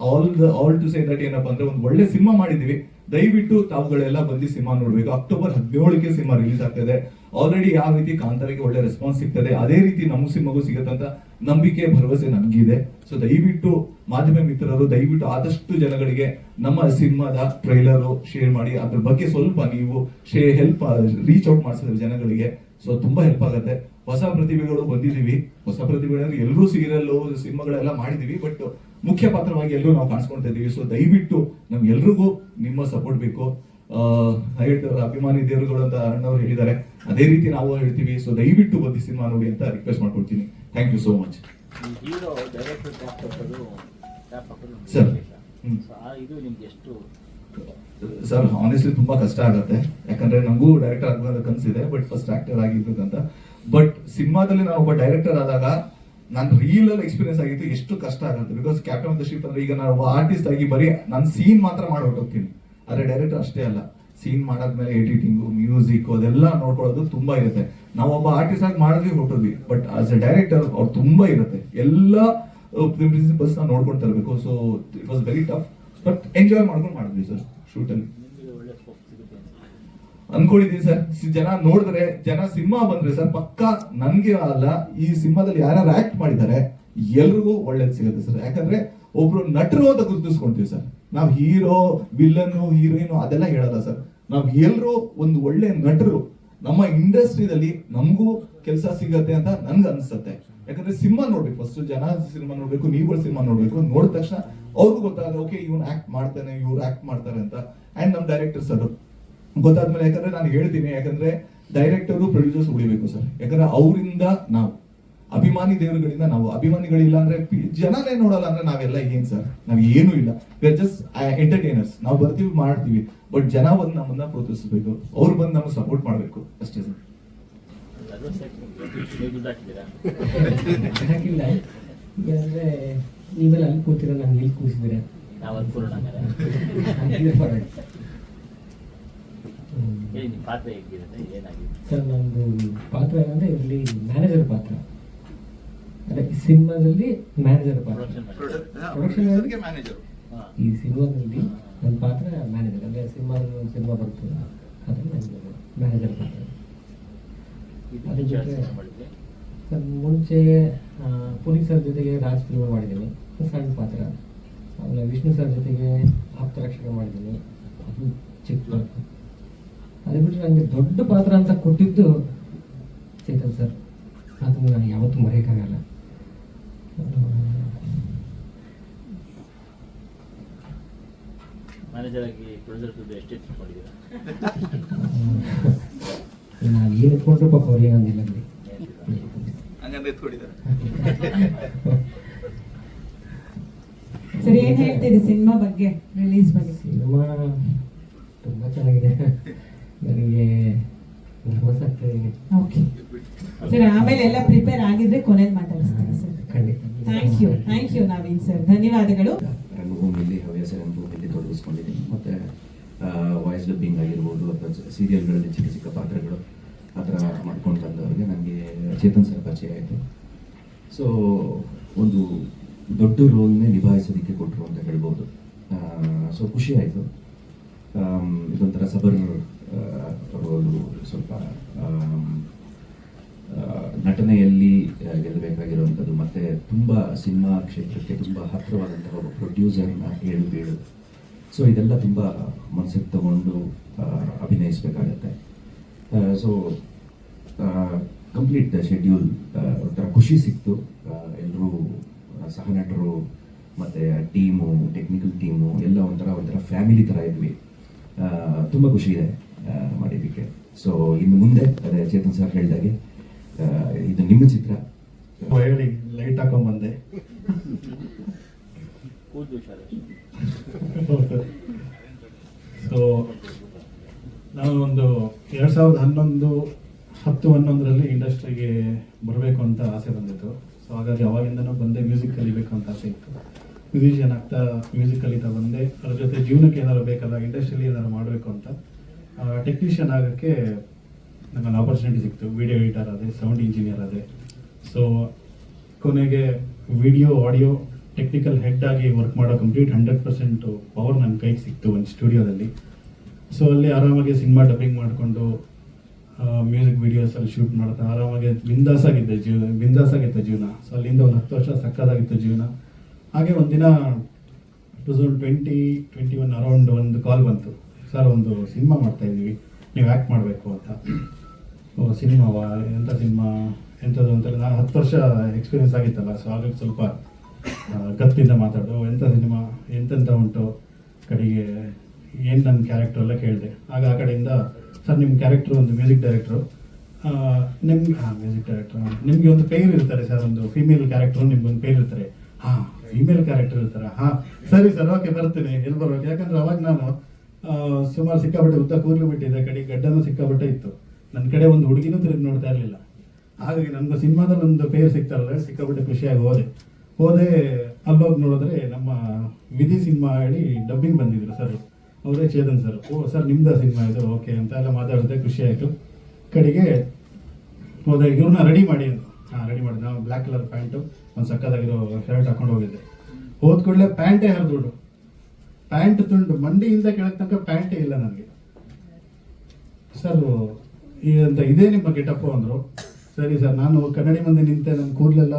all the all to say that ಏನಪ್ಪ ಅಂದ್ರೆ ಒಂದು ಒಳ್ಳೆ ಸಿನಿಮಾ ಮಾಡಿದೀವಿ ದಯವಿಟ್ಟು ತಾವುಗಳೆಲ್ಲ ಬಂದು ಸಿನಿಮಾ ನೋಡ್ಬೇಕು. ಅಕ್ಟೋಬರ್ ಹದಿನೇಳಕ್ಕೆ ಸಿನಿಮಾ ರಿಲೀಸ್ ಆಗ್ತದೆ. ಆಲ್ರೆಡಿ ಯಾವ ರೀತಿ ಕಾಂತಾರಿಗೆ ಒಳ್ಳೆ ರೆಸ್ಪಾನ್ಸ್ ಸಿಗ್ತದೆ. ಅದೇ ರೀತಿ ನಮ್ಮ ಸಿನಿಮಾಗೂ ಸಿಗತ್ತಂತ ನಂಬಿಕೆ, ಭರವಸೆ ನಮಗಿದೆ. ಸೊ ದಯವಿಟ್ಟು ಮಾಧ್ಯಮ ಮಿತ್ರರು, ದಯವಿಟ್ಟು ಆದಷ್ಟು ಜನಗಳಿಗೆ ನಮ್ಮ ಸಿನಿಮಾದ ಟ್ರೈಲರು ಶೇರ್ ಮಾಡಿ. ಅದ್ರ ಬಗ್ಗೆ ಸ್ವಲ್ಪ ನೀವು ಶೇ ಹೆಲ್ಪ್ ರೀಚ್ ಔಟ್ ಮಾಡಿಸಿದ್ರೆ ಜನಗಳಿಗೆ. ಸೊ ತುಂಬಾ ಹೆಲ್ಪ್ ಆಗುತ್ತೆ. ಹೊಸ ಪ್ರತಿಭೆಗಳು ಬಂದಿದ್ದೀವಿ ಹೊಸ ಪ್ರತಿಭೆಗಳು ಎಲ್ಲರೂ ಸೀರಿಯಲ್ ಸಿನಿಮಾಗಳೆಲ್ಲ ಮಾಡಿದೀವಿ ಬಟ್ ಮುಖ್ಯ ಪಾತ್ರವಾಗಿ ಎಲ್ಲರೂ ನಾವು ಕಾಣಿಸ್ಕೊಳ್ತಾ ಇದೀವಿ ಸೊ ದಯವಿಟ್ಟು ನಮ್ಗೆಲ್ರಿಗೂ ನಿಮ್ಮ ಸಪೋರ್ಟ್ ಬೇಕು. ಹೇಳ್ತಾರೆ ಅಭಿಮಾನಿ ದೇವರುಗಳು ಅಂತ ಅಣ್ಣವ್ರು ಹೇಳಿದ್ದಾರೆ. ಅದೇ ರೀತಿ ನಾವು ಹೇಳ್ತೀವಿ. ಸೊ ದಯವಿಟ್ಟು ಬಂದು ಸಿನಿಮಾ ನೋಡಿ ಅಂತ ರಿಕ್ವೆಸ್ಟ್ ಮಾಡ್ಕೊಡ್ತೀನಿ. Thank you so much sir
ಇದು ನಿಮ್ಗೆ ಎಷ್ಟು
ಸರ್ ಆನೆಸ್ಟ್ಲಿ ತುಂಬಾ ಕಷ್ಟ ಆಗುತ್ತೆ. ಯಾಕಂದ್ರೆ ನನಗೂ ಡೈರೆಕ್ಟರ್ ಆಗಬಾರ್ದು ಕನಸಿದೆ ಬಟ್ ಫಸ್ಟ್ ಆಕ್ಟರ್ ಆಗಿರ್ಬೇಕಂತ ಬಟ್ ಸಿನಿಮಾದಲ್ಲಿ ನಾನು ಒಬ್ಬ ಡೈರೆಕ್ಟರ್ ಆದಾಗ ನಾನು ರೀಲ್ ಅಲ್ಲಿ ಎಕ್ಸ್ಪೀರಿಯನ್ಸ್ ಆಗಿತ್ತು, ಎಷ್ಟು ಕಷ್ಟ ಆಗುತ್ತೆ. Because captain of the ship ಅಂದ್ರೆ ಈಗ ನಾನು ಒಬ್ಬ ಆರ್ಟಿಸ್ಟ್ ಆಗಿ ಬರೀ ನಾನು ಸೀನ್ ಮಾತ್ರ ಹೋಗ್ತೀನಿ ಆದರೆ ಡೈರೆಕ್ಟರ್ ಅಷ್ಟೇ ಅಲ್ಲ. ಸೀನ್ ಮಾಡಾದ್ಮೇಲೆ ಎಡಿಟಿಂಗು ಮ್ಯೂಸಿಕ್ ಅದೆಲ್ಲ ನೋಡ್ಕೊಳ್ಳೋದು ತುಂಬಾ ಇರುತ್ತೆ. ನಾವು ಒಬ್ಬ ಆರ್ಟಿಸ್ಟ್ ಆಗಿ ಮಾಡಿದ್ವಿ ಹೊರಟಿದ್ವಿ ಬಟ್ ಆಸ್ ಎ ಡೈರೆಕ್ಟರ್ ಅವ್ರು ತುಂಬಾ ಇರುತ್ತೆ. ಎಲ್ಲ ಪ್ರಿನ್ಸಿಪಲ್ಸ್ ನೋಡ್ಕೊಳ್ತಾ ತರಬೇಕು. So it was very tough but enjoy ಮಾಡ್ಕೊಂಡು ಮಾಡಿದ್ವಿ ಸರ್ ಶೂಟಲ್ಲಿ ಅನ್ಕೊಂಡಿದೀನಿ ಸರ್ ಜನ ನೋಡಿದ್ರೆ, ಜನ ಸಿನಿಮಾ ಬಂದ್ರೆ ಸರ್, ಪಕ್ಕ ನನ್ಗೆ ಅಲ್ಲ, ಈ ಸಿನಿಮಾದಲ್ಲಿ ಯಾರು ಆಕ್ಟ್ ಮಾಡಿದ್ದಾರೆ, ಎಲ್ರಿಗೂ ಒಳ್ಳೇದು ಸಿಗುತ್ತೆ ಸರ್. ಯಾಕಂದ್ರೆ ಒಬ್ರು ನಟರು ಅಂತ ಗುರುತಿಸ್ಕೊಂತೀವಿ ಸರ್. ನಾವು ಹೀರೋ ವಿಲನ್ ಹೀರೋಯಿನ್ ಅದೆಲ್ಲ ಹೇಳಲ್ಲ ಸರ್. ನಾವ್ ಎಲ್ರು ಒಂದು ಒಳ್ಳೆ ನಟರು. ನಮ್ಮ ಇಂಡಸ್ಟ್ರಿದಲ್ಲಿ ನಮಗೂ ಕೆಲಸ ಸಿಗತ್ತೆ ಅಂತ ನನ್ಗೆ ಅನ್ಸುತ್ತೆ. ಯಾಕಂದ್ರೆ ಸಿನಿಮಾ ನೋಡ್ಬೇಕು ಫಸ್ಟ್ ಜನ ಸಿನಿಮಾ ನೋಡ್ಬೇಕು, ನೀವು ಸಿನಿಮಾ ನೋಡ್ಬೇಕು ನೋಡಿದ ತಕ್ಷಣ ಅವ್ರಿಗೂ ಗೊತ್ತಾಗ ಓಕೆ ಇವ್ನು ಆಕ್ಟ್ ಮಾಡ್ತಾನೆ, ಇವ್ರು ಆಕ್ಟ್ ಮಾಡ್ತಾರೆ ಅಂತ. ಅಂಡ್ ನಮ್ ಡೈರೆಕ್ಟರ್ಸ್ ಅದು. ಗೊತ್ತಾದ್ಮೇಲೆ ಯಾಕಂದ್ರೆ ನಾನು ಹೇಳ್ತೀನಿ, ಯಾಕಂದ್ರೆ ಡೈರೆಕ್ಟರು ಪ್ರೊಡ್ಯೂಸರ್ಸ್ ಉಳಿಬೇಕು ಸರ್. ಯಾಕಂದ್ರೆ ಅವರಿಂದ ನಾವು, ಅಭಿಮಾನಿ ದೇವರುಗಳಿಂದ ನಾವು. ಅಭಿಮಾನಿಗಳಿಲ್ಲ ಅಂದ್ರೆ ಜನನೇ ನೋಡಲ್ಲ ಅಂದ್ರೆ ನಾವೆಲ್ಲ ಏನ್ ಸರ್? ನಾವ್ ಏನು ಇಲ್ಲ. ವಿ ಜಸ್ಟ್ ಎಂಟರ್ಟೈನರ್ಸ್ ನಾವು ಬರ್ತೀವಿ, ಮಾಡ್ತೀವಿ. ಬಟ್ ಜನ ಬಂದು ನಮ್ಮನ್ನ ಪ್ರೋತ್ಸಾಹಿಸಬೇಕು. ಅವ್ರು ಬಂದು ನಮ್ಗೆ ಸಪೋರ್ಟ್ ಮಾಡಬೇಕು. ಅಷ್ಟೇ ಸರ್
ಅಡ್ವಾನ್ಸ್ ನೀವು ದುಡ್ಡು ಹಾಕಿದ್ದೀರಾ
ಹಾಕಿಲ್ಲ ಯಾಕಂದ್ರೆ ನೀವೆಲ್ಲ ಅಲ್ಲಿ ಕೂತಿರ ನಾನು ಇಲ್ಲಿ ಕೂತಿದ್ದೀರ
ನಾವು ನಿಮ್ಮ ಪಾತ್ರ ಹೇಗಿರುತ್ತೆ? ಏನಾಗಿದೆ?
ಸರ್ ನಂದು ಪಾತ್ರ ಏನಂದ್ರೆ ಇಲ್ಲಿ ಮ್ಯಾನೇಜರ್ ಪಾತ್ರ. ಅದೇ ಸಿನಿಮಾದಲ್ಲಿ ಮ್ಯಾನೇಜರ್ ಪಾತ್ರ.
ಪ್ರೊಡಕ್ಷನ್ ಹಾ.
ಈ ಸಿನಿಮಾದಲ್ಲಿ ನನ್ನ ಪಾತ್ರ ಮ್ಯಾನೇಜರ್ ಅಂದ್ರೆ ಸಿನಿಮಾದಲ್ಲಿ ಒಂದು ಸಿನಿಮಾ ಬರ್ತದೆ ಅದ್ರ ನನಗೆ ಮ್ಯಾನೇಜರ್ ಪಾತ್ರ. ಸರ್ ಮುಂಚೆ ಪುನೀತ್ ಸರ್ ಜೊತೆಗೆ ರಾಜ್ ಫಿಲ್ಮ್ ಮಾಡಿದ್ದೀನಿ. ಸಣ್ಣ ಪಾತ್ರ. ಆಮೇಲೆ ವಿಷ್ಣು ಸರ್ ಜೊತೆಗೆ ಆಪ್ತ ರಕ್ಷಕ ಮಾಡಿದ್ದೀನಿ. ಅದು ಚಿಕ್ಕ ಪಾತ್ರ. ಅದು ಬಿಟ್ಟರೆ ನನಗೆ ದೊಡ್ಡ ಪಾತ್ರ ಅಂತ ಕೊಟ್ಟಿದ್ದು ಚೇತನ್ ಸರ್. ಅದನ್ನು ನಾನು ಯಾವತ್ತೂ ಮರೆಯೋಕ್ಕಾಗಲ್ಲ.
ಮ್ಯಾನೇಜರ್ ಆಗಿ ಪ್ರೊಡ್ಯೂಸರ್ ಎಷ್ಟೇ ಮಾಡಿದ್ದೀರಾ
ನಾವು ಏನು ಇಟ್ಕೊಂಡ್ರು ಪಾಪ ಅವ್ರು ಏನಂದಿಲ್ಲ
ಸರಿ ಏನ್ ಹೇಳ್ತೀರಿ ಸಿನಿಮಾ ಬಗ್ಗೆ ರಿಲೀಸ್ ಬಗ್ಗೆ?
ಸಿನಿಮಾ ತುಂಬಾ ಚೆನ್ನಾಗಿದೆ. ನನಗೆ ನರ್ವಸ್ ಆಗ್ತಾಯಿದ್ದೀನಿ
ಓಕೆ. ಸರಿ ಆಮೇಲೆ ಎಲ್ಲ ಪ್ರಿಪೇರ್ ಆಗಿದ್ರೆ ಕೊನೆಯಲ್ಲಿ ಮಾತಾಡಿಸ್ತೀನಿ ಸರ್.
ಖಂಡಿತ.
Thank you thank you Naveen sir. ಧನ್ಯವಾದಗಳು.
ರಂಗಭೂಮಿಯಲ್ಲಿ ಹವ್ಯಾಸ ರಂಗಭೂಮಿಯಲ್ಲಿ ತೊಡಗಿಸ್ಕೊಂಡಿದ್ದೀನಿ. ಮತ್ತೆ ವಾಯ್ಸ್ ಡಬ್ಬಿಂಗ್ ಆಗಿರ್ಬೋದು ಅಥವಾ ಸೀರಿಯಲ್ಗಳಲ್ಲಿ ಚಿಕ್ಕ ಚಿಕ್ಕ ಪಾತ್ರಗಳು. ಆ ಥರ ಮಾಡ್ಕೊಂಡು ಬಂದವರಿಗೆ ನನಗೆ ಚೇತನ್ ಸರ್ ಪರಿಚಯ ಆಯಿತು. ಸೊ ಒಂದು ದೊಡ್ಡ ರೋಲ್ನೇ ನಿಭಾಯಿಸೋದಕ್ಕೆ ಕೊಟ್ಟರು ಅಂತ ಹೇಳ್ಬೋದು. ಸೊ ಖುಷಿ ಆಯಿತು. ಇದೊಂಥರ ಸಬರ್ ರೋಲು ಸ್ವಲ್ಪ ನಟನೆಯಲ್ಲಿ ಗೆಲ್ಲಬೇಕಾಗಿರುವಂಥದ್ದು. ಮತ್ತು ತುಂಬ ಸಿನಿಮಾ ಕ್ಷೇತ್ರಕ್ಕೆ ತುಂಬ ಹತ್ತಿರವಾದಂತಹ ಒಬ್ಬ ಪ್ರೊಡ್ಯೂಸರ್ನ ಏಳು ಬೀಳು ಸೊ ಇದೆಲ್ಲ ತುಂಬ ಮನಸ್ಸಿಗೆ ತಗೊಂಡು ಅಭಿನಯಿಸ್ಬೇಕಾಗತ್ತೆ. ಸೊ ಕಂಪ್ಲೀಟ್ ಶೆಡ್ಯೂಲ್ ಒಂಥರ ಖುಷಿ ಸಿಕ್ತು. ಎಲ್ಲರೂ ಸಹ ನಟರು ಮತ್ತು ಟೀಮು ಟೆಕ್ನಿಕಲ್ ಟೀಮು ಎಲ್ಲ ಒಂಥರ ಒಂಥರ ಫ್ಯಾಮಿಲಿ ಥರ ಇದ್ವಿ. ಆ, ತುಂಬ ಖುಷಿ ಇದೆ ಮಾಡಿದ್ದಕ್ಕೆ. ಸೊ ಇನ್ನು ಮುಂದೆ ಅದೇ ಚೇತನ್ ಸರ್ ಹೇಳಿದಾಗೆ ಇದು ನಿಮ್ಮ ಚಿತ್ರ.
ಹೇಳಿ ಲೈಟ್
ಹಾಕೊಂಬಂದೆ.
ಸೊ ನಾನು ಒಂದು ಎರಡ್ ಸಾವಿರದ ಹನ್ನೊಂದು, ಹತ್ತು, ಹನ್ನೊಂದರಲ್ಲಿ ಇಂಡಸ್ಟ್ರಿಗೆ ಬರಬೇಕು ಅಂತ ಆಸೆ ಬಂದಿತ್ತು. ಸೊ ಹಾಗಾಗಿ ಅವಾಗಿಂದನೂ ಬಂದೆ ಮ್ಯೂಸಿಕ್ ಕಲಿಬೇಕು ಅಂತ ಆಸೆ ಇತ್ತು. ಮ್ಯೂಸಿಷಿಯನ್ ಆಗ್ತಾ ಮ್ಯೂಸಿಕ್ ಕಲಿತಾ ಬಂದೆ. ಅದ್ರ ಜೊತೆ ಜೀವನಕ್ಕೆ ಏನಾದ್ರು ಬೇಕಲ್ಲ ಇಂಡಸ್ಟ್ರಿಯಲ್ಲಿ ಏನಾದ್ರು ಮಾಡಬೇಕು ಅಂತ. ಟೆಕ್ನಿಷಿಯನ್ ಆಗೋಕ್ಕೆ ನನಗೊಂದು ಆಪರ್ಚುನಿಟಿ ಸಿಕ್ತು. ವಿಡಿಯೋ ಎಡಿಟರ್ ಅದೇ ಸೌಂಡ್ ಇಂಜಿನಿಯರ್ ಅದೇ. ಸೊ ಕೊನೆಗೆ ವಿಡಿಯೋ ಆಡಿಯೋ ಟೆಕ್ನಿಕಲ್ ಹೆಡ್ ಆಗಿ ವರ್ಕ್ ಮಾಡೋ ಕಂಪ್ಲೀಟ್ ಹಂಡ್ರೆಡ್ ಪರ್ಸೆಂಟು ಪವರ್ ನನ್ನ ಕೈಗೆ ಸಿಕ್ತು ಒಂದು ಸ್ಟುಡಿಯೋದಲ್ಲಿ ಸೊ ಅಲ್ಲಿ ಆರಾಮಾಗಿ ಸಿನಿಮಾ ಡಬ್ಬಿಂಗ್ ಮಾಡಿಕೊಂಡು ಮ್ಯೂಸಿಕ್ ವಿಡಿಯೋಸ್ ಅಲ್ಲಿ ಶೂಟ್ ಮಾಡ್ತಾ, ಆರಾಮಾಗಿ ಬಿಂದಾಸ್ ಆಗಿದ್ದೆ ಜೀವನ ಬಿಂದಾಸ್ ಆಗಿತ್ತು ಜೀವನ. ಸೊ ಅಲ್ಲಿಂದ ಒಂದು ಹತ್ತು ವರ್ಷ ಸಕ್ಕದಾಗಿತ್ತು ಜೀವನ. ಹಾಗೆ ಒಂದಿನ two thousand twenty twenty one around ಒಂದು ಕಾಲ್ ಬಂತು. ಸರ್, ಒಂದು ಸಿನಿಮಾ ಮಾಡ್ತಾ ಇದ್ದೀವಿ, ನೀವು ಆ್ಯಕ್ಟ್ ಮಾಡಬೇಕು ಅಂತ. ಓ ಸಿನಿಮಾವಾ ಎಂಥ ಸಿನಿಮಾ ಎಂಥದ್ದು ಅಂತೆಲ್ಲ ನಾನು ಹತ್ತು ವರ್ಷ ಎಕ್ಸ್ಪೀರಿಯನ್ಸ್ ಆಗಿತ್ತಲ್ಲ ಸೊ ಹಾಗಾಗಿ ಸ್ವಲ್ಪ ಗತ್ತಿಂದ ಮಾತಾಡು ಎಂಥ ಸಿನಿಮಾ ಎಂತೆಂಥ ಉಂಟು, ಕಡೆಗೆ? ಏನು ನನ್ನ ಕ್ಯಾರೆಕ್ಟರ್ ಎಲ್ಲ ಕೇಳಿದೆ. ಆಗ ಆ ಕಡೆಯಿಂದ, ಸರ್ ನಿಮ್ಮ ಕ್ಯಾರೆಕ್ಟ್ರು ಒಂದು ಮ್ಯೂಸಿಕ್ ಡೈರೆಕ್ಟ್ರು ನಿಮ್ಗೆ, ಹಾಂ ಮ್ಯೂಸಿಕ್ ಡೈರೆಕ್ಟ್ರು ನಿಮಗೆ ಒಂದು ಪೇರ್ ಇರ್ತಾರೆ ಸರ್, ಒಂದು ಫೀಮೇಲ್ ಕ್ಯಾರೆಕ್ಟ್ರು ನಿಮ್ಗೆ ಒಂದು ಪೇರ್ ಇರ್ತಾರೆ. ಹಾಂ ಫೀಮೇಲ್ ಕ್ಯಾರೆಕ್ಟರ್ ಇರ್ತಾರೆ? ಹಾ, ಸರಿ ಸರ್ ಓಕೆ ಬರ್ತೀನಿ. ಎಲ್ಲಿ ಬರ್ಬೇಕು? ಯಾಕಂದ್ರೆ ಅವಾಗ ನಾನು ಸುಮಾರು ಸಿಕ್ಕಾಪಟ್ಟೆ ಉದ್ದ ಕೂದಲು ಬಿಟ್ಟಿದ್ದೆ, ಕಡೆ ಗಡ್ಡನೂ ಸಿಕ್ಕಾಪಟ್ಟೆ ಇತ್ತು. ನನ್ನ ಕಡೆ ಒಂದು ಹುಡುಗಿನೂ ತಿರುಗಿ ನೋಡ್ತಾ ಇರಲಿಲ್ಲ. ಹಾಗಾಗಿ ನನಗೆ ಸಿನಿಮಾದಲ್ಲಿ ಒಂದು ಪೇರ್ ಸಿಗ್ತಾರಲ್ಲ ಸಿಕ್ಕಾಪಟ್ಟೆ ಖುಷಿಯಾಗಿ ಹೋದೆ. ಹೋದೆ, ಅಲ್ಲೋಗಿ ನೋಡಿದ್ರೆ ನಮ್ಮ ವಿಧಿ ಸಿನಿಮಾ ಹೇಳಿ ಡಬ್ಬಿಂಗ್ ಬಂದಿದ್ರು ಸರ್. ಅವರೇ ಚೇತನ್ ಸರ್. ಓ, ಸರ್, ನಿಮ್ದ ಸಿನಿಮಾ ಇದು? ಓಕೆ, ಅಂತ ಎಲ್ಲ ಮಾತಾಡಿದೆ ಖುಷಿ ಆಯಿತು. ಕಡೆಗೆ ಹೋದೆ ಇವ್ರನ್ನ ರೆಡಿ ಮಾಡಿ ಅಂತ. ಹಾಂ ರೆಡಿ ಮಾಡಿ. ನಾವು ಬ್ಲ್ಯಾಕ್ ಕಲರ್ ಪ್ಯಾಂಟು ಒಂದು ಸಕ್ಕದಾಗಿರೋ ಶರ್ಟ್ ಹಾಕೊಂಡು ಹೋಗಿದ್ದೆ. ಹೋದ ಕೂಡಲೇ ಪ್ಯಾಂಟೇ ಹರಿದುಬಿಡು ಪ್ಯಾಂಟ್ ತುಂಡು, ಮಂಡಿಯಿಂದ ಕೆಳಗೆ ತನಕ ಪ್ಯಾಂಟೇ ಇಲ್ಲ ನನಗೆ. ಸರ್, ಈ ಅಂತ ಇದೇ ನಿಮ್ಮ ಗೆಟಪ್ಪು ಅಂದರು. ಸರಿ ಸರ್, ನಾನು ಕನ್ನಡಿ ಮಂದಿ ನಿಂತೆ ನನ್ನ ಕೂದಲೆಲ್ಲ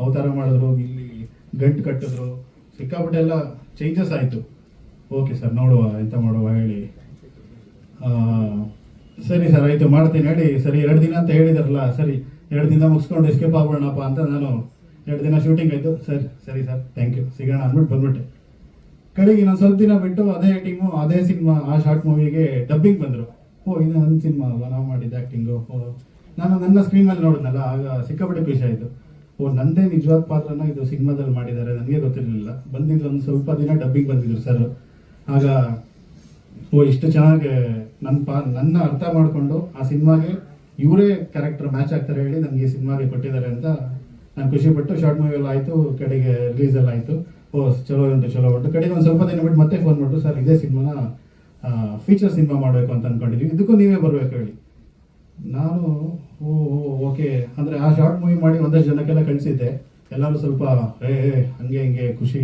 ಅವತಾರ ಮಾಡಿದ್ರು, ಇಲ್ಲಿ ಗಂಟು ಕಟ್ಟಿದ್ರು, ಸಿಕ್ಕಾಪಟ್ಟೆ ಎಲ್ಲ ಚೇಂಜಸ್ ಆಯಿತು. ಓಕೆ ಸರ್, ನೋಡುವ, ಎಂತ ಮಾಡುವ ಹೇಳಿ. ಸರಿ ಸರ್, ಆಯಿತು, ಮಾಡ್ತೀನಿ ಹೇಳಿ ಸರಿ, ಎರಡು ದಿನ ಅಂತ ಹೇಳಿದಾರಲ್ಲ, ಸರಿ, ಎರಡು ದಿನ ಮುಗಿಸ್ಕೊಂಡು ಎಸ್ಕೇಪ್ ಆಗೋಣಪ್ಪ ಅಂತ ನಾನು ಎರಡು ದಿನ ಶೂಟಿಂಗ್ ಆಯಿತು. ಸರಿ ಸರಿ ಸರ್ ಥ್ಯಾಂಕ್ ಯು ಸಿಗೋಣ ಅಂದ್ಬಿಟ್ಟು ಬಂದ್ಬಿಟ್ಟೆ. ಕಡೆಗೆ ನಾನು ಸ್ವಲ್ಪ ದಿನ ಬಿಟ್ಟು ಅದೇ ಟೀಮು ಅದೇ ಸಿನಿಮಾ ಆ ಶಾರ್ಟ್ ಮೂವಿಗೆ ಡಬ್ಬಿಂಗ್ ಬಂದರು. ಓ ಇದು ನನ್ನ ಸಿನಿಮಾ ಅಲ್ವಾ? ನಾವು ಮಾಡಿದ್ದೆ ಆ್ಯಕ್ಟಿಂಗು ಓ ನಾನು ನನ್ನ ಸ್ಕ್ರೀನಲ್ಲಿ ನೋಡಿದ್ನಲ್ಲ, ಆಗ ಸಿಕ್ಕಾಪಟ್ಟೆ ಖುಷಿ ಆಯಿತು. ಓ, ನಂದೇ ನಿಜವಾದ ಪಾತ್ರನ ಇದು ಸಿನಿಮಾದಲ್ಲಿ ಮಾಡಿದ್ದಾರೆ, ನನಗೆ ಗೊತ್ತಿರಲಿಲ್ಲ. ಬಂದಿದ್ದು ಒಂದು ಸ್ವಲ್ಪ ದಿನ ಡಬ್ಬಿಂಗ್ ಬಂದಿದ್ರು ಸರ್ ಆಗ ಓ ಇಷ್ಟು ಚೆನ್ನಾಗಿ ನನ್ನ ಪಾ ನನ್ನ ಅರ್ಥ ಮಾಡಿಕೊಂಡು ಆ ಸಿನಿಮಾಗೆ ಇವರೇ ಕ್ಯಾರೆಕ್ಟರ್ ಮ್ಯಾಚ್ ಆಗ್ತಾರೆ ಹೇಳಿ ನನಗೆ ಈ ಸಿನಿಮಾಗೆ ಕೊಟ್ಟಿದ್ದಾರೆ ಅಂತ ನಾನು ಖುಷಿಪಟ್ಟು ಶಾರ್ಟ್ ಮೂವಿ ಎಲ್ಲ ಆಯಿತು ಕಡೆಗೆ ರಿಲೀಸ್ ಎಲ್ಲ ಆಯಿತು. ಓ ಚಲೋ ಉಂಟು ಚಲೋ ಉಂಟು. ಕಡೆಗೆ ಒಂದು ಸ್ವಲ್ಪ ದಿನ ಬಿಟ್ಟು ಮತ್ತೆ ಫೋನ್ ಮಾಡಿದ್ರು ಸರ್ ಇದೇ ಸಿನಿಮಾನ ಫೀಚರ್ ಸಿನಿಮಾ ಮಾಡಬೇಕು ಅಂತ ಅಂದ್ಕೊಂಡಿದ್ವಿ ಇದಕ್ಕೂ ನೀವೇ ಬರಬೇಕು ಹೇಳಿ. ನಾನು ಓ ಓಕೆ. ಅಂದರೆ ಆ ಶಾರ್ಟ್ ಮೂವಿ ಮಾಡಿ ಒಂದಷ್ಟು ಜನಕ್ಕೆಲ್ಲ ಕಳಿಸಿದ್ದೆ. ಎಲ್ಲರೂ ಸ್ವಲ್ಪ ಏ, ಹಂಗೆ ಹಿಂಗೆ ಖುಷಿ.